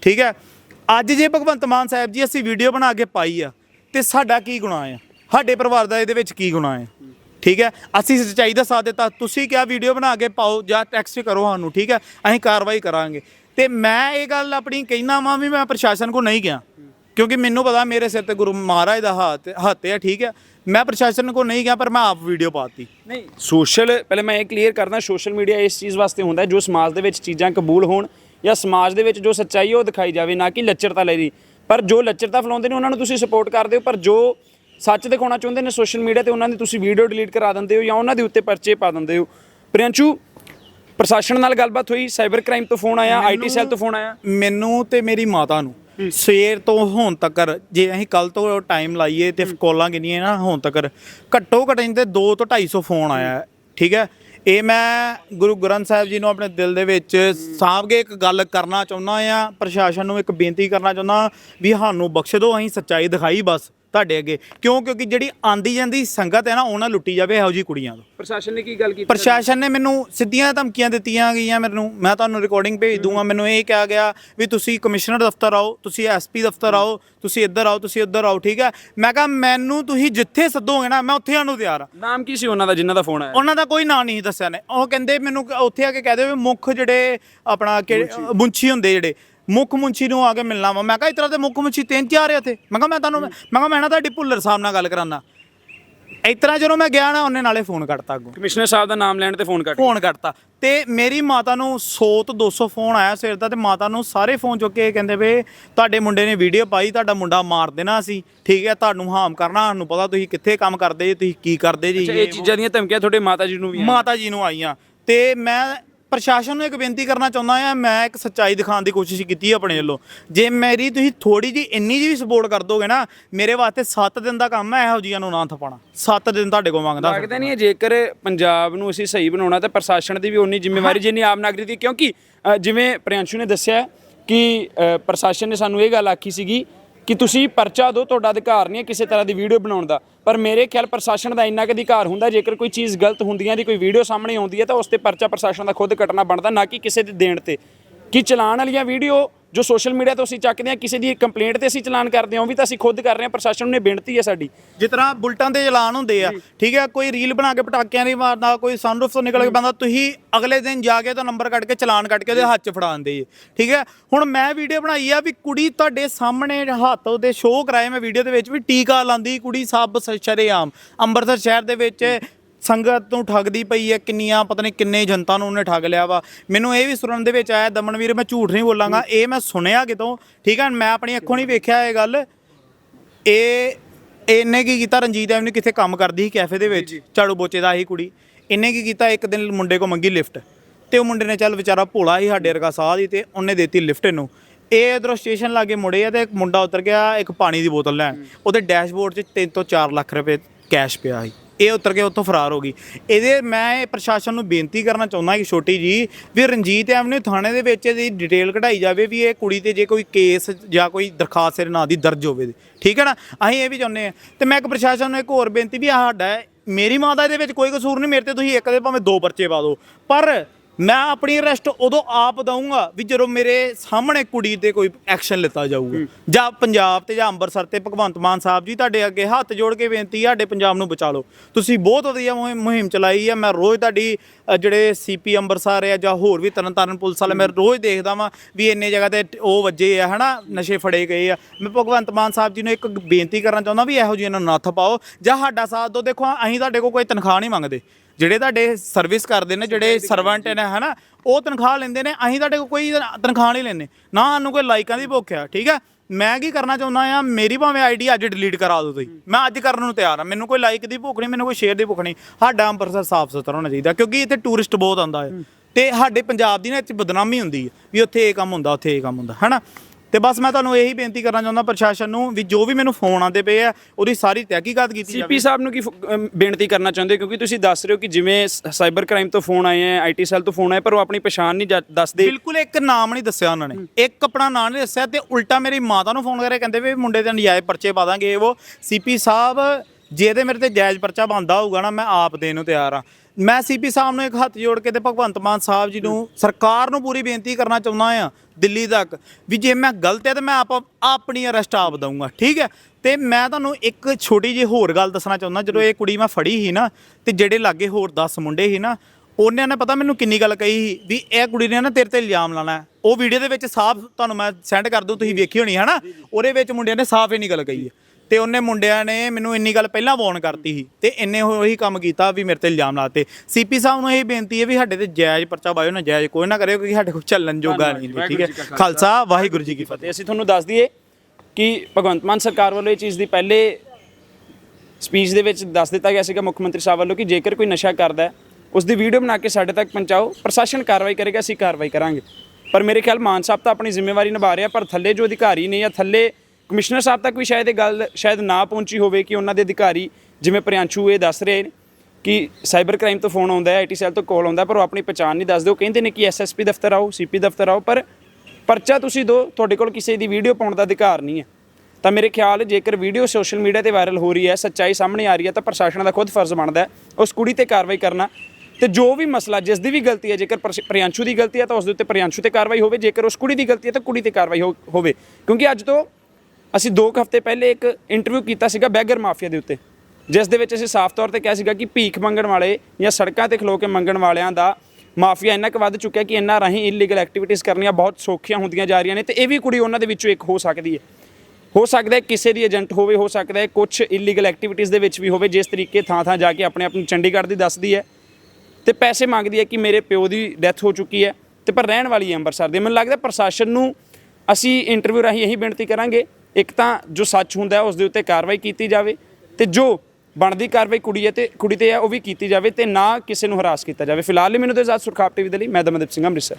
ਠੀਕ ਹੈ? ਅੱਜ ਜੇ ਭਗਵੰਤ ਮਾਨ ਸਾਹਿਬ ਜੀ ਅਸੀਂ ਵੀਡੀਓ ਬਣਾ ਕੇ ਪਾਈ ਆ ਤੇ ਸਾਡਾ ਕੀ ਗੁਨਾਹ ਹੈ ਸਾਡੇ ਪਰਿਵਾਰ ਦਾ ਇਹਦੇ ਵਿੱਚ ਕੀ ਗੁਨਾਹ ਹੈ ਠੀਕ ਹੈ? ਅਸੀਂ ਸੱਚਾਈ ਦਾ ਸਾਥ ਦਿੱਤਾ। ਤੁਸੀਂ ਕਿਹਾ ਵੀਡੀਓ ਬਣਾ ਕੇ ਪਾਓ ਜਾਂ ਟੈਕਸਟ ਕਰੋ ਸਾਨੂੰ, ਠੀਕ ਹੈ? ਅਸੀਂ ਕਾਰਵਾਈ ਕਰਾਂਗੇ। ਤੇ ਮੈਂ ਇਹ ਗੱਲ ਆਪਣੀ ਕਹਿਣਾ ਵਾਂ ਵੀ ਮੈਂ ਪ੍ਰਸ਼ਾਸਨ ਕੋ ਨਹੀਂ ਗਿਆ। ਕਿਉਂਕਿ ਮੈਨੂੰ ਪਤਾ ਮੇਰੇ ਸਿਰ ਤੇ ਗੁਰੂ ਮਹਾਰਾਜ ਦਾ ਹੱਥ ਹੱਥ ਹੈ ਠੀਕ ਹੈ? ਮੈਂ ਪ੍ਰਸ਼ਾਸਨ ਕੋ ਨਹੀਂ ਗਿਆ, ਪਰ ਮੈਂ ਆਪ ਵੀਡੀਓ ਪਾਤੀ। ਨਹੀਂ ਸੋਸ਼ਲ ਪਹਿਲੇ ਮੈਂ ਇਹ ਕਲੀਅਰ ਕਰਦਾ ਸੋਸ਼ਲ ਮੀਡੀਆ ਇਸ ਚੀਜ਼ ਵਾਸਤੇ ਹੁੰਦਾ ਜੋ ਸਮਾਜ ਦੇ ਵਿੱਚ ਚੀਜ਼ਾਂ ਕਬੂਲ ਹੋਣ ਜਾਂ ਸਮਾਜ ਦੇ ਵਿੱਚ ਜੋ ਸੱਚਾਈ ਉਹ ਦਿਖਾਈ ਜਾਵੇ, ਨਾ ਕਿ ਲੱਚਰਤਾ ਲੈ ਰਹੀ ਪਰ ਜੋ ਲੱਚਰਤਾ ਫੈਲਾਉਂਦੇ ਨੇ ਉਹਨਾਂ ਨੂੰ ਤੁਸੀਂ ਸਪੋਰਟ ਕਰਦੇ ਹੋ ਪਰ ਜੋ ਸੱਚ ਦਿਖਾਉਣਾ ਚਾਹੁੰਦੇ ਨੇ ਸੋਸ਼ਲ ਮੀਡੀਆ ਤੇ ਉਹਨਾਂ ਦੀ ਤੁਸੀਂ ਵੀਡੀਓ ਡਿਲੀਟ ਕਰਾ ਦਿੰਦੇ ਹੋ ਜਾਂ ਉਹਨਾਂ ਦੇ ਉੱਤੇ ਪਰਚੇ ਪਾ ਦਿੰਦੇ ਹੋ। ਪ੍ਰਿਅੰਸ਼ੂ ਪ੍ਰਸ਼ਾਸਨ ਨਾਲ ਗੱਲਬਾਤ ਹੋਈ ਸਾਈਬਰ ਕ੍ਰਾਈਮ ਤੋਂ ਫੋਨ ਆਇਆ ਆਈਟੀ ਸੈੱਲ ਤੋਂ ਫੋਨ ਆਇਆ? ਮੈਨੂੰ ਤੇ ਮੇਰੀ ਮਾਤਾ ਨੂੰ ਸਵੇਰ ਤੋਂ ਹੁਣ ਤੱਕ ਜੇ ਅਸੀਂ ਕੱਲ ਤੋਂ ਟਾਈਮ ਲਾਈਏ ਤੇ ਕਾਲਾਂ ਗਿਣੀਏ ਨਾ ਹੁਣ ਤੱਕ ਘੱਟੋ ਘੱਟ ਇਹਦੇ 2 ਤੋਂ 250 ਫੋਨ ਆਇਆ ਠੀਕ ਹੈ? ਇਹ ਮੈਂ ਗੁਰੂ ਗ੍ਰੰਥ ਸਾਹਿਬ ਜੀ ਨੂੰ ਆਪਣੇ ਦਿਲ ਦੇ ਵਿੱਚ ਸਾਂਭ ਕੇ ਇੱਕ ਗੱਲ ਕਰਨਾ ਚਾਹੁੰਦਾ ਆ ਪ੍ਰਸ਼ਾਸਨ ਨੂੰ ਇੱਕ ਬੇਨਤੀ ਕਰਨਾ ਚਾਹੁੰਦਾ ਵੀ ਸਾਨੂੰ ਬਖਸ਼ ਦਿਓ, ਅਸੀਂ ਸੱਚਾਈ ਦਿਖਾਈ ਬਸ। ਤੁਹਾਡੇ ਅੱਗੇ? ਕਿਉਂ? ਕਿਉਂਕਿ ਜਿਹੜੀ ਆਂਦੀ ਜਾਂਦੀ ਸੰਗਤ ਹੈ ਨਾ ਉਹਨਾਂ ਲੁੱਟੀ ਜਾਵੇ ਇਹੋ ਜੀ ਕੁੜੀਆਂ ਤੋਂ। ਪ੍ਰਸ਼ਾਸਨ ਨੇ ਕੀ ਗੱਲ ਕੀਤੀ? ਪ੍ਰਸ਼ਾਸਨ ਨੇ ਮੈਨੂੰ ਸਿੱਧੀਆਂ ਧਮਕੀਆਂ ਦਿੱਤੀਆਂ ਗਈਆਂ ਮੈਨੂੰ। ਮੈਂ ਤੁਹਾਨੂੰ ਰਿਕਾਰਡਿੰਗ ਭੇਜ ਦੂੰਗਾ। ਮੈਨੂੰ ਇਹ ਕਿਹਾ ਗਿਆ ਵੀ ਤੁਸੀਂ ਕਮਿਸ਼ਨਰ ਦਫ਼ਤਰ ਆਓ ਤੁਸੀਂ ਐਸਪੀ ਦਫ਼ਤਰ ਆਓ ਤੁਸੀਂ ਇੱਧਰ ਆਓ ਤੁਸੀਂ ਉੱਧਰ ਆਓ ਠੀਕ ਹੈ? ਮੈਂ ਕਿਹਾ ਮੈਨੂੰ ਤੁਸੀਂ ਜਿੱਥੇ ਸੱਦੋਗੇ ਨਾ ਮੈਂ ਉੱਥੇ ਆਉਣ ਨੂੰ ਤਿਆਰ ਆ। ਨਾਮ ਕੀ ਸੀ ਉਹਨਾਂ ਦਾ ਜਿਨ੍ਹਾਂ ਦਾ ਫੋਨ ਆਇਆ? ਉਹਨਾਂ ਦਾ ਕੋਈ ਨਾਂ ਨਹੀਂ ਦੱਸਿਆ ਨੇ। ਉਹ ਕਹਿੰਦੇ ਮੈਨੂੰ ਉੱਥੇ ਆ ਕੇ ਕਹਦੇ ਵੀ ਮੁੱਖ ਜਿਹੜੇ ਆਪਣਾ ਮੁੰਚੀ ਹੁੰਦੇ ਜਿਹੜੇ ਮੁੱਖ ਮੁੰਚੀ ਨੂੰ ਆ ਕੇ ਮਿਲਣਾ ਵਾ। ਮੈਂ ਕਿਹਾ ਇਸ ਤਰ੍ਹਾਂ ਦੇ ਮੁੱਖ ਮੁੰਚੀ ਤਿੰਨ ਚਾਰ ਆ ਇੱਥੇ। ਮੈਂ ਕਿਹਾ ਮੈਂ ਤੁਹਾਨੂੰ ਮੈਂ ਕਿਹਾ ਮੈਂ ਨਾ ਤੁਹਾਡੀ ਭੁੱਲਰ ਸਾਹਿਬ ਨਾਲ ਗੱਲ ਕਰਾਨਾ। ਇਸ ਤਰ੍ਹਾਂ ਜਦੋਂ ਮੈਂ ਗਿਆ ਨਾ ਉਹਨੇ ਨਾਲੇ ਫੋਨ ਕੱਟਤਾ ਅੱਗੋਂ। ਕਮਿਸ਼ਨਰ ਸਾਹਿਬ ਦਾ ਨਾਮ ਲੈਣ ਤੇ ਫੋਨ ਕੱਟ ਫੋਨ ਕੱਟਤਾ। ਤੇ ਮੇਰੀ ਮਾਤਾ ਨੂੰ 100 ਤੋਂ 200 ਫੋਨ ਆਇਆ ਸਵੇਰ ਦਾ ਤੇ ਮਾਤਾ ਨੂੰ ਸਾਰੇ ਫੋਨ ਚੁੱਕ ਕੇ ਕਹਿੰਦੇ ਵੇ ਤੁਹਾਡੇ ਮੁੰਡੇ ਨੇ ਵੀਡੀਓ ਪਾਈ ਤੁਹਾਡਾ ਮੁੰਡਾ ਮਾਰ ਦੇਣਾ ਸੀ। ਠੀਕ ਹੈ ਤੁਹਾਨੂੰ ਹਾਮ ਕਰਨਾ ਸਾਨੂੰ ਪਤਾ ਤੁਸੀਂ ਕਿੱਥੇ ਕੰਮ ਕਰਦੇ ਜੀ ਤੁਸੀਂ ਕੀ ਕਰਦੇ ਜੀ। ਇਹ ਚੀਜ਼ਾਂ ਦੀਆਂ ਧਮਕੀਆਂ ਤੁਹਾਡੇ ਮਾਤਾ ਜੀ ਨੂੰ ਵੀ। ਮਾਤਾ ਜੀ ਨੂੰ ਆਈਆਂ। ਤੇ ਮੈਂ ਪ੍ਰਸ਼ਾਸਨ ਨੂੰ ਇੱਕ ਬੇਨਤੀ ਕਰਨਾ ਚਾਹੁੰਦਾ ਆ ਮੈਂ ਇੱਕ ਸੱਚਾਈ ਦਿਖਾਉਣ ਦੀ ਕੋਸ਼ਿਸ਼ ਕੀਤੀ ਹੈ ਆਪਣੇ ਵੱਲੋਂ। ਜੇ ਮੇਰੀ ਤੁਸੀਂ ਥੋੜੀ ਜੀ ਇੰਨੀ ਜੀ ਵੀ ਸਪੋਰਟ ਕਰ ਦੋਗੇ ਨਾ ਮੇਰੇ ਵਾਸਤੇ 7 ਦਿਨ ਦਾ ਕੰਮ ਹੈ ਇਹੋ ਜੀਆਂ ਨੂੰ ਨਾ ਥਪਾਣਾ 7 ਦਿਨ ਤੁਹਾਡੇ ਕੋਲ ਮੰਗਦਾ ਲੱਗਦਾ ਨਹੀਂ ਹੈ ਜੇਕਰ ਪੰਜਾਬ ਨੂੰ ਅਸੀਂ ਸਹੀ ਬਣਾਉਣਾ ਤਾਂ ਪ੍ਰਸ਼ਾਸਨ ਦੀ ਵੀ ਉਨੀ ਜ਼ਿੰਮੇਵਾਰੀ ਜਿੰਨੀ ਆਮ ਨਾਗਰਿਕ ਦੀ ਕਿਉਂਕਿ ਜਿਵੇਂ ਪ੍ਰਿਆੰਸ਼ੂ ਨੇ ਦੱਸਿਆ ਕਿ ਪ੍ਰਸ਼ਾਸਨ ਨੇ ਸਾਨੂੰ ਇਹ ਗੱਲ ਆਖੀ ਸੀਗੀ ਕਿ ਤੁਸੀਂ ਪਰਚਾ ਦਿਓ, ਤੁਹਾਡਾ ਅਧਿਕਾਰ ਨਹੀਂ ਹੈ ਕਿਸੇ ਤਰ੍ਹਾਂ ਦੀ ਵੀਡੀਓ ਬਣਾਉਣ ਦਾ। ਪਰ ਮੇਰੇ ਖਿਆਲ ਪ੍ਰਸ਼ਾਸਨ ਦਾ ਇੰਨਾ ਕੁ ਅਧਿਕਾਰ ਹੁੰਦਾ, ਜੇਕਰ ਕੋਈ ਚੀਜ਼ ਗਲਤ ਹੁੰਦੀਆਂ ਦੀ ਕੋਈ ਵੀਡੀਓ ਸਾਹਮਣੇ ਆਉਂਦੀ ਹੈ, ਤਾਂ ਉਸ ਤੇ ਪਰਚਾ ਪ੍ਰਸ਼ਾਸਨ ਦਾ ਖੁਦ ਕੱਟਣਾ ਬਣਦਾ, ਨਾ ਕਿ ਕਿਸੇ ਦੇ ਦੇਣ ਤੇ। ਕਿ ਚਲਾਨ ਵਾਲੀਆਂ ਵੀਡੀਓ ਜੋ ਸੋਸ਼ਲ ਮੀਡੀਆ ਤੋਂ ਅਸੀਂ ਚੱਕਦੇ ਹਾਂ ਕਿਸੇ ਦੀ ਕੰਪਲੇਂਟ ਤੇ ਅਸੀਂ ਚਲਾਨ ਕਰਦੇ ਹਾਂ ਉਹ ਵੀ ਤਾਂ ਅਸੀਂ ਖੁਦ ਕਰ ਰਹੇ ਹਾਂ ਪ੍ਰਸ਼ਾਸਨ ਨੂੰ ਇਹ ਬੇਨਤੀ ਹੈ ਸਾਡੀ। ਜਿਸ ਤਰ੍ਹਾਂ ਬੁਲਟਾਂ ਦੇ ਐਲਾਨ ਹੁੰਦੇ ਆ ਠੀਕ ਹੈ ਕੋਈ ਰੀਲ ਬਣਾ ਕੇ ਪਟਾਕਿਆਂ ਦੀ ਮਾਰਦਾ ਕੋਈ ਸਨਰੂਫ ਤੋਂ ਨਿਕਲ ਕੇ ਬੰਦਾ ਤੁਸੀਂ ਅਗਲੇ ਦਿਨ ਜਾ ਕੇ ਤਾਂ ਨੰਬਰ ਕੱਢ ਕੇ ਚਲਾਨ ਕੱਢ ਕੇ ਉਹਦੇ ਹੱਥ 'ਚ ਫੜਾਉਂਦੇ ਜੀ ਠੀਕ ਹੈ ਹੁਣ ਮੈਂ ਵੀਡੀਓ ਬਣਾਈ ਆ ਵੀ ਕੁੜੀ ਤੁਹਾਡੇ ਸਾਹਮਣੇ ਹੱਥ ਉਹਦੇ ਸ਼ੋਅ ਕਰਾਏ ਮੈਂ ਵੀਡੀਓ ਦੇ ਵਿੱਚ ਵੀ ਟੀਕਾ ਲਾਂਦੀ ਕੁੜੀ ਸਭ ਸ਼ਰੇਆਮ। ਅੰਮ੍ਰਿਤਸਰ ਸ਼ਹਿਰ ਦੇ ਵਿੱਚ ਸੰਗਤ ਨੂੰ ਠੱਗਦੀ ਪਈ ਹੈ ਕਿੰਨੀਆਂ ਪਤਾ ਨਹੀਂ ਕਿੰਨੇ ਜਨਤਾ ਨੂੰ ਉਹਨੇ ਠੱਗ ਲਿਆ ਵਾ। ਮੈਨੂੰ ਇਹ ਵੀ ਸੁਣਨ ਦੇ ਵਿੱਚ ਆਇਆ ਦਮਨਵੀਰ ਮੈਂ ਝੂਠ ਨਹੀਂ ਬੋਲਾਂਗਾ ਇਹ ਮੈਂ ਸੁਣਿਆ ਕਿਤੋਂ ਠੀਕ ਹੈ ਮੈਂ ਆਪਣੀ ਅੱਖੋਂ ਨਹੀਂ ਵੇਖਿਆ ਇਹ ਗੱਲ। ਇਹ ਇਹਨੇ ਕੀ ਕੀਤਾ ਰਣਜੀਤ ਐਵਨਿਊ ਕਿੱਥੇ ਕੰਮ ਕਰਦੀ ਸੀ ਕੈਫੇ ਦੇ ਵਿੱਚ ਝਾੜੂ ਬੋਚੇ ਦਾ ਹੀ ਕੁੜੀ। ਇਹਨੇ ਕੀ ਕੀਤਾ ਇੱਕ ਦਿਨ ਮੁੰਡੇ ਕੋ ਮੰਗੀ ਲਿਫਟ ਤੇ ਉਹ ਮੁੰਡੇ ਨੇ ਚੱਲ ਵਿਚਾਰਾ ਭੋਲਾ ਹੀ ਸਾਡੇ ਵਰਗਾ ਸਾਹ ਦੀ ਤੇ ਉਹਨੇ ਦੇਤੀ ਲਿਫਟ ਇਹਨੂੰ। ਇਹ ਇਧਰੋਂ ਸਟੇਸ਼ਨ ਲਾਗੇ ਮੁੜੇ ਆ ਤੇ ਇੱਕ ਮੁੰਡਾ ਉਤਰ ਗਿਆ ਇੱਕ ਪਾਣੀ ਦੀ ਬੋਤਲ ਲੈਣ। ਉਹਦੇ ਡੈਸ਼ਬੋਰਡ 'ਚ 3 ਤੋਂ 4 ਲੱਖ ਰੁਪਏ ਕੈਸ਼ ਪਿਆ ਸੀ। ਇਹ ਉਤਰ ਕੇ ਉੱਥੋਂ ਫਰਾਰ ਹੋ ਗਈ। ਇਹਦੇ ਮੈਂ ਇਹ ਪ੍ਰਸ਼ਾਸਨ ਨੂੰ ਬੇਨਤੀ ਕਰਨਾ ਚਾਹੁੰਦਾ ਕਿ ਛੋਟੀ ਜੀ, ਵੀ ਰਣਜੀਤ ਐਵਨਿਊ ਥਾਣੇ ਦੇ ਵਿੱਚ ਇਹਦੀ ਡਿਟੇਲ ਕਢਾਈ ਜਾਵੇ ਵੀ ਇਹ ਕੁੜੀ ਤੇ ਜੇ ਕੋਈ ਕੇਸ ਜਾਂ ਕੋਈ ਦਰਖਾਸਤ ਇਹਦੇ ਨਾਂ ਦੀ ਦਰਜ ਹੋਵੇ ਠੀਕ ਹੈ ਨਾ? ਅਸੀਂ ਇਹ ਵੀ ਚਾਹੁੰਦੇ ਆ ਤੇ ਮੈਂ ਇੱਕ ਪ੍ਰਸ਼ਾਸਨ ਨੂੰ ਇੱਕ ਹੋਰ ਬੇਨਤੀ ਵੀ ਸਾਡਾ ਮੇਰੀ ਮਾਂ ਦਾ ਇਹਦੇ ਵਿੱਚ ਕੋਈ ਕਸੂਰ ਨਹੀਂ, ਮੇਰੇ ਤੇ ਤੁਸੀਂ ਇੱਕ ਦੇ ਭਾਵੇਂ ਦੋ ਪਰਚੇ ਪਾ ਦਿਓ। ਪਰ ਮੈਂ ਆਪਣੀ ਅਰੈਸਟ ਉਦੋਂ ਆਪ ਦਊਂਗਾ ਵੀ ਜਦੋਂ ਮੇਰੇ ਸਾਹਮਣੇ ਕੁੜੀ ਤੇ ਕੋਈ ਐਕਸ਼ਨ ਲਿੱਤਾ ਜਾਊਗਾ। ਜਾਂ ਪੰਜਾਬ ਤੇ ਜਾਂ ਅੰਮ੍ਰਿਤਸਰ ਤੇ ਭਗਵੰਤ ਮਾਨ ਸਾਹਿਬ ਜੀ ਤੁਹਾਡੇ ਅੱਗੇ ਹੱਥ ਜੋੜ ਕੇ ਬੇਨਤੀ ਹੈ ਸਾਡੇ ਪੰਜਾਬ ਨੂੰ ਬਚਾ ਲਓ। ਤੁਸੀਂ ਬਹੁਤ ਵਧੀਆ ਮੁਹਿੰਮ ਮੁਹਿੰਮ ਚਲਾਈ ਹੈ ਮੈਂ ਰੋਜ਼ ਤੁਹਾਡੀ ਅ, ਜਿਹੜੇ ਸੀਪੀ ਅੰਮ੍ਰਿਤਸਰ ਆ ਜਾਂ ਹੋਰ ਵੀ ਤਰਨਤਾਰਨ ਪੁਲਿਸ ਵਾਲੇ ਮੈਂ ਰੋਜ਼ ਦੇਖਦਾ ਵਾਂ ਵੀ ਇੰਨੇ ਜਗ੍ਹਾ ਤੇ ਉਹ ਵੱਜੇ ਆ ਹਨਾ ਨਸ਼ੇ ਫੜੇ ਗਏ ਆ। ਮੈਂ ਭਗਵੰਤ ਮਾਨ ਸਾਹਿਬ ਜੀ ਨੂੰ ਇੱਕ ਬੇਨਤੀ ਕਰਨਾ ਚਾਹੁੰਦਾ ਵੀ ਇਹੋ ਜਿਹੀਆਂ ਨੂੰ ਨੱਥ ਪਾਓ। ਜਾਂ ਸਾਡਾ ਸਾਥ ਦਿਓ। ਦੇਖੋ ਅਸੀਂ ਤੁਹਾਡੇ ਕੋਲ ਕੋਈ ਤਨਖਾਹ ਨਹੀਂ ਮੰਗਦੇ। ਜਿਹੜੇ ਤੁਹਾਡੇ ਸਰਵਿਸ ਕਰਦੇ ਨੇ ਜਿਹੜੇ ਸਰਵੈਂਟ ਨੇ ਹਨਾ ਉਹ ਤਨਖਾਹ ਲੈਂਦੇ ਨੇ ਅਸੀਂ ਤੁਹਾਡੇ ਕੋਲ ਕੋਈ ਤਨਖਾਹ ਨਹੀਂ ਲੈਂਦੇ। ਨਾ ਸਾਨੂੰ ਕੋਈ ਲਾਈਕਾਂ ਦੀ ਭੁੱਖ ਆ ਠੀਕ ਹੈ ਮੈਂ ਕੀ ਕਰਨਾ ਚਾਹੁੰਦਾ ਆ ਮੇਰੀ ਭਾਵੇਂ ਆਈਡੀ ਅੱਜ ਡਿਲੀਟ ਕਰਾ ਦਿਓ ਤੁਸੀਂ। ਮੈਂ ਅੱਜ ਕਰਨ ਨੂੰ ਤਿਆਰ ਆ ਮੈਨੂੰ ਕੋਈ ਲਾਈਕ ਦੀ ਭੁੱਖ ਨਹੀਂ ਮੈਨੂੰ ਕੋਈ ਸ਼ੇਅਰ ਦੀ ਭੁੱਖ ਨਹੀਂ। ਸਾਡਾ ਅੰਮ੍ਰਿਤਸਰ ਸਾਫ਼ ਸੁਥਰਾ ਹੋਣਾ ਚਾਹੀਦਾ ਕਿਉਂਕਿ ਇੱਥੇ ਟੂਰਿਸਟ ਬਹੁਤ ਆਉਂਦਾ ਹੈ। ਤੇ ਸਾਡੇ ਪੰਜਾਬ ਦੀ ਨਾ 'ਚ ਬਦਨਾਮੀ ਹੁੰਦੀ ਹੈ ਵੀ ਉੱਥੇ ਇਹ ਕੰਮ ਹੁੰਦਾ ਉੱਥੇ ਇਹ ਕੰਮ ਹੁੰਦਾ ਹਨਾ? ਤੇ ਬਸ ਮੈਂ ਤੁਹਾਨੂੰ ਇਹੀ ਬੇਨਤੀ ਕਰਨਾ ਚਾਹੁੰਦਾ ਪ੍ਰਸ਼ਾਸਨ ਨੂੰ ਵੀ ਜੋ ਵੀ ਮੈਨੂੰ ਫੋਨ ਆਉਂਦੇ ਪਏ ਆ ਉਹਦੀ ਸਾਰੀ ਤਹਿਕੀਕਾਤ ਕੀਤੀ ਜਾਵੇ। ਸੀਪੀ ਸਾਹਿਬ ਨੂੰ ਕੀ ਫ- ਅਮ ਬੇਨਤੀ ਕਰਨਾ ਚਾਹੁੰਦੇ? ਹੋ? ਕਿਉਂਕਿ ਤੁਸੀਂ ਦੱਸ ਰਹੇ ਹੋ ਕਿ ਜਿਵੇਂ ਸ- ਸਾਈਬਰ ਕ੍ਰਾਈਮ ਤੋਂ ਫੋਨ ਆਏ ਆ ਆਈਟੀ ਸੈੱਲ ਤੋਂ ਫੋਨ ਆਏ ਪਰ ਉਹ ਆਪਣੀ ਪਛਾਣ ਨਹੀਂ ਜਾ- ਦੱਸਦੇ। ਬਿਲਕੁਲ ਇੱਕ ਨਾਮ ਨਹੀਂ ਦੱਸਿਆ ਉਹਨਾਂ ਨੇ। ਇੱਕ ਆਪਣਾ ਨਾਮ ਨਹੀਂ ਦੱਸਿਆ ਤੇ ਉਲਟਾ ਮੇਰੀ ਮਾਤਾ ਨੂੰ ਫੋਨ ਕਰੇ ਕਹਿੰਦੇ ਵੀ ਮੁੰਡੇ ਤੇ ਨਜਾਇਜ਼ ਪਰਚੇ ਪਾ ਦਾਂਗੇ ਉਹ। ਸੀਪੀ ਸਾਹਿਬ ਜੇ ਤੇ ਮੇਰੇ ਤੇ ਜਾਇਜ਼ ਪਰਚਾ ਬੰਦਾ ਹੋਊਗਾ ਨਾ, ਮੈਂ ਆਪ ਦੇਣ ਨੂੰ ਤਿਆਰ ਆ। ਮੈਂ ਸੀਪੀ ਸਾਹਿਬ ਨੂੰ ਇੱਕ ਹੱਥ ਜੋੜ ਕੇ ਤੇ ਭਗਵੰਤ ਮਾਨ ਸਾਹਿਬ ਜੀ ਨੂੰ, ਸਰਕਾਰ ਨੂੰ ਪੂਰੀ ਬੇਨਤੀ ਕਰਨਾ ਚਾਹੁੰਦਾ ਆ, ਦਿੱਲੀ ਤੱਕ, ਵੀ ਜੇ ਮੈਂ ਗਲਤ ਹੈ ਤੇ ਮੈਂ ਆਪ ਆਪਣੀ ਅਰੈਸਟ ਆਪ ਦਊਂਗਾ, ਠੀਕ ਹੈ? ਤੇ ਮੈਂ ਤੁਹਾਨੂੰ ਇੱਕ ਛੋਟੀ ਜਿਹੀ ਹੋਰ ਗੱਲ ਦੱਸਣਾ ਚਾਹੁੰਦਾ, ਜਦੋਂ ਇਹ ਕੁੜੀ ਮੈਂ ਫੜੀ ਸੀ ਨਾ, ਤੇ ਜਿਹੜੇ ਲਾਗੇ ਹੋਰ 10 ਮੁੰਡੇ ਸੀ ਨਾ, ਉਹਨੇ ਨੇ ਪਤਾ ਮੈਨੂੰ ਕਿੰਨੀ ਗੱਲ ਕਹੀ ਸੀ, ਵੀ ਇਹ ਕੁੜੀ ਨੇ ਨਾ ਤੇਰੇ ਤੇ ਇਲਜ਼ਾਮ ਲਾਣਾ ਉਹ ਵੀਡੀਓ ਦੇ ਵਿੱਚ ਸਾਫ਼ ਤੁਹਾਨੂੰ ਮੈਂ ਸੈਂਡ ਕਰ ਦੂੰ ਤੁਸੀਂ ਵੇਖੀ ਹੋਣੀ ਹੈ ਨਾ ਉਹਦੇ ਵਿੱਚ ਮੁੰਡਿਆਂ ਨੇ ਸਾਫ਼ ਇੰਨੀ ਗੱਲ ਕਹੀ ਹੈ। ਤੇ ਉਹਨੇ ਮੁੰਡਿਆਂ ਨੇ ਮੈਨੂੰ ਇੰਨੀ ਗੱਲ ਪਹਿਲਾਂ ਵਾਰਨ ਕਰਤੀ ਸੀ ਤੇ ਇੰਨੇ ਉਹੀ ਕੰਮ ਕੀਤਾ ਵੀ ਮੇਰੇ ਤੇ ਇਲਜ਼ਾਮ ਲਾਤੇ। ਸੀਪੀ ਸਾਹਿਬ ਨੂੰ ਇਹ ਬੇਨਤੀ ਹੈ ਵੀ ਸਾਡੇ ਤੇ ਜਾਇਜ਼ ਪਰਚਾ ਪਾਇਓ ਨਾ ਜਾਇਜ਼ ਕੋਈ ਨਾ ਕਰਿਓ ਕਿਉਂਕਿ ਸਾਡੇ ਕੋਲ ਚੱਲਣ ਜੋਗਾ ਨਹੀਂ ਠੀਕ ਹੈ? ਖਾਲਸਾ। ਵਾਹਿਗੁਰੂ ਜੀ ਕੀ ਫਤਿਹ। ਅਸੀਂ ਤੁਹਾਨੂੰ ਦੱਸ ਦਈਏ ਕਿ ਭਗਵੰਤ ਮਾਨ ਸਰਕਾਰ ਵੱਲੋਂ ਇਹ ਚੀਜ਼ ਦੀ ਪਹਿਲੇ ਸਪੀਚ ਦੇ ਵਿੱਚ ਦੱਸ ਦਿੱਤਾ ਗਿਆ ਸੀਗਾ ਮੁੱਖ ਮੰਤਰੀ ਸਾਹਿਬ ਵੱਲੋਂ ਕਿ ਜੇਕਰ ਕੋਈ ਨਸ਼ਾ ਕਰਦਾ ਹੈ ਉਸ ਦੀ ਵੀਡੀਓ ਬਣਾ ਕੇ ਸਾਡੇ ਤੱਕ ਪਹੁੰਚਾਓ ਪ੍ਰਸ਼ਾਸਨ ਕਾਰਵਾਈ ਕਰੇਗਾ ਅਸੀਂ ਕਾਰਵਾਈ ਕਰਾਂਗੇ। ਪਰ ਮੇਰੇ ਖਿਆਲ ਮਾਨ ਸਾਹਿਬ ਤਾਂ ਆਪਣੀ ਜ਼ਿੰਮੇਵਾਰੀ ਨਿਭਾ ਰਿਹਾ ਪਰ ਥੱਲੇ ਜੋ ਅਧਿਕਾਰੀ ਨੇ ਜਾਂ ਥੱਲੇ ਕਮਿਸ਼ਨਰ ਸਾਹਿਬ ਤੱਕ ਵੀ ਸ਼ਾਇਦ ਇਹ ਗੱਲ ਸ਼ਾਇਦ ਨਾ ਪਹੁੰਚੀ ਹੋਵੇ ਕਿ ਉਹਨਾਂ ਦੇ ਅਧਿਕਾਰੀ, ਜਿਵੇਂ ਪ੍ਰਿਆੰਸ਼ੂ ਇਹ ਦੱਸ ਰਹੇ ਨੇ ਕਿ ਸਾਈਬਰ ਕ੍ਰਾਈਮ ਤੋਂ ਫੋਨ ਆਉਂਦਾ ਹੈ ਆਈਟੀ ਸੈੱਲ ਤੋਂ ਕਾਲ ਆਉਂਦਾ ਪਰ ਉਹ ਆਪਣੀ ਪਛਾਣ ਨਹੀਂ ਦੱਸਦੇ। ਉਹ ਕਹਿੰਦੇ ਨੇ ਕਿ ਐਸਐਸਪੀ ਦਫ਼ਤਰ ਆਓ ਸੀਪੀ ਦਫ਼ਤਰ ਆਓ, ਪਰ ਪਰਚਾ ਤੁਸੀਂ ਦੋ ਤੁਹਾਡੇ ਕੋਲ ਕਿਸੇ ਦੀ ਵੀਡੀਓ ਪਾਉਣ ਦਾ ਅਧਿਕਾਰ ਨਹੀਂ ਹੈ। ਤਾਂ ਮੇਰੇ ਖਿਆਲ ਜੇਕਰ ਵੀਡੀਓ ਸੋਸ਼ਲ ਮੀਡੀਆ ਤੇ ਵਾਇਰਲ ਹੋ ਰਹੀ ਹੈ, ਸੱਚਾਈ ਸਾਹਮਣੇ ਆ ਰਹੀ ਹੈ, ਤਾਂ ਪ੍ਰਸ਼ਾਸਨ ਦਾ ਖੁਦ ਫਰਜ਼ ਬਣਦਾ ਉਸ ਕੁੜੀ ਤੇ ਕਾਰਵਾਈ ਕਰਨਾ। ਤੇ ਜੋ ਵੀ ਮਸਲਾ, ਜਿਸ ਦੀ ਵੀ ਗਲਤੀ ਹੈ, ਜੇਕਰ ਪ੍ਰਸ਼- ਪ੍ਰਿਆੰਸ਼ੂ ਦੀ ਗਲਤੀ ਹੈ, ਤਾਂ ਉਸ ਦੇ ਉੱਤੇ ਪ੍ਰਿਆੰਸ਼ੂ ਤੇ ਕਾਰਵਾਈ ਹੋਵੇ। ਜੇਕਰ ਉਸ ਕੁੜੀ ਦੀ ਗਲਤੀ ਹੈ, ਤਾਂ ਕੁੜੀ ਤੇ ਕਾਰਵਾਈ ਹੋ- ਹੋਵੇ। ਕਿਉਂਕਿ ਅੱਜ ਤੋਂ ਅਸੀਂ 2 ਹਫ਼ਤੇ ਪਹਿਲੇ ਇੱਕ ਇੰਟਰਵਿਊ ਕੀਤਾ ਸੀਗਾ ਬੈਗਰ ਮਾਫੀਆ ਦੇ ਉੱਤੇ, ਜਿਸ ਦੇ ਵਿੱਚ ਅਸੀਂ ਸਾਫ਼ ਤੌਰ ਤੇ ਕਿਹਾ ਸੀਗਾ ਕਿ ਭੀਖ ਮੰਗਣ ਵਾਲੇ ਜਾਂ ਸੜਕਾਂ ਤੇ ਖਲੋ ਕੇ ਮੰਗਣ ਵਾਲਿਆਂ ਦਾ ਮਾਫੀਆ ਇੰਨਾ ਕੁ ਵੱਧ ਚੁੱਕਿਆ ਕਿ ਇੰਨਾ ਰਾਹੀਂ ਇਲੀਗਲ ਐਕਟੀਵਿਟੀਜ਼ ਕਰਨੀਆਂ ਬਹੁਤ ਸੌਖੀਆਂ ਹੁੰਦੀਆਂ ਜਾ ਰਹੀਆਂ ਨੇ ਤੇ ਇਹ ਵੀ ਕੁੜੀ ਉਹਨਾਂ ਦੇ ਵਿੱਚੋਂ ਇੱਕ ਹੋ ਸਕਦੀ ਹੈ। ਹੋ ਸਕਦਾ ਹੈ ਕਿਸੇ ਦੀ ਏਜੰਟ ਹੋਵੇ, ਹੋ ਸਕਦਾ ਹੈ ਕੁਝ ਇਲੀਗਲ ਐਕਟੀਵਿਟੀਜ਼ ਦੇ ਵਿੱਚ ਵੀ ਹੋਵੇ, ਜਿਸ ਤਰੀਕੇ ਥਾਂ ਥਾਂ ਜਾ ਕੇ ਆਪਣੇ ਆਪ ਨੂੰ ਚੰਡੀਗੜ੍ਹ ਦੀ ਦੱਸਦੀ ਹੈ ਤੇ ਪੈਸੇ ਮੰਗਦੀ ਹੈ ਕਿ ਮੇਰੇ ਪਿਓ ਦੀ ਡੈਥ ਹੋ ਚੁੱਕੀ ਹੈ ਤੇ ਪਰ ਰਹਿਣ ਵਾਲੀ ਹੈ ਅੰਮ੍ਰਿਤਸਰ ਦੀ। ਮੈਨੂੰ ਲੱਗਦਾ ਪ੍ਰਸ਼ਾਸਨ ਨੂੰ ਅਸੀਂ ਇੰਟਰਵਿਊ ਰਾਹੀਂ ਇਹੀ ਬੇਨਤੀ ਕਰਾਂਗੇ ਇੱਕ ਤਾਂ ਜੋ ਸੱਚ ਹੁੰਦਾ ਉਸ ਦੇ ਉੱਤੇ ਕਾਰਵਾਈ ਕੀਤੀ ਜਾਵੇ ਤੇ ਜੋ ਬਣਦੀ ਕਾਰਵਾਈ ਕੁੜੀ ਹੈ ਤੇ ਕੁੜੀ ਤੇ ਹੈ, ਉਹ ਵੀ ਕੀਤੀ ਜਾਵੇ ਤੇ ਨਾ ਕਿਸੇ ਨੂੰ ਹਰਾਸ ਕੀਤਾ ਜਾਵੇ। ਫਿਲਹਾਲ ਲਈ ਮੈਨੂੰ ਤੇ ਆਜ਼ਾਦ ਸੁਰਖਾਪ ਟੀਵੀ ਦੇ ਲਈ, ਮੈਂ ਦਮਨਦੀਪ ਸਿੰਘ, ਅੰਮ੍ਰਿਤਸਰ।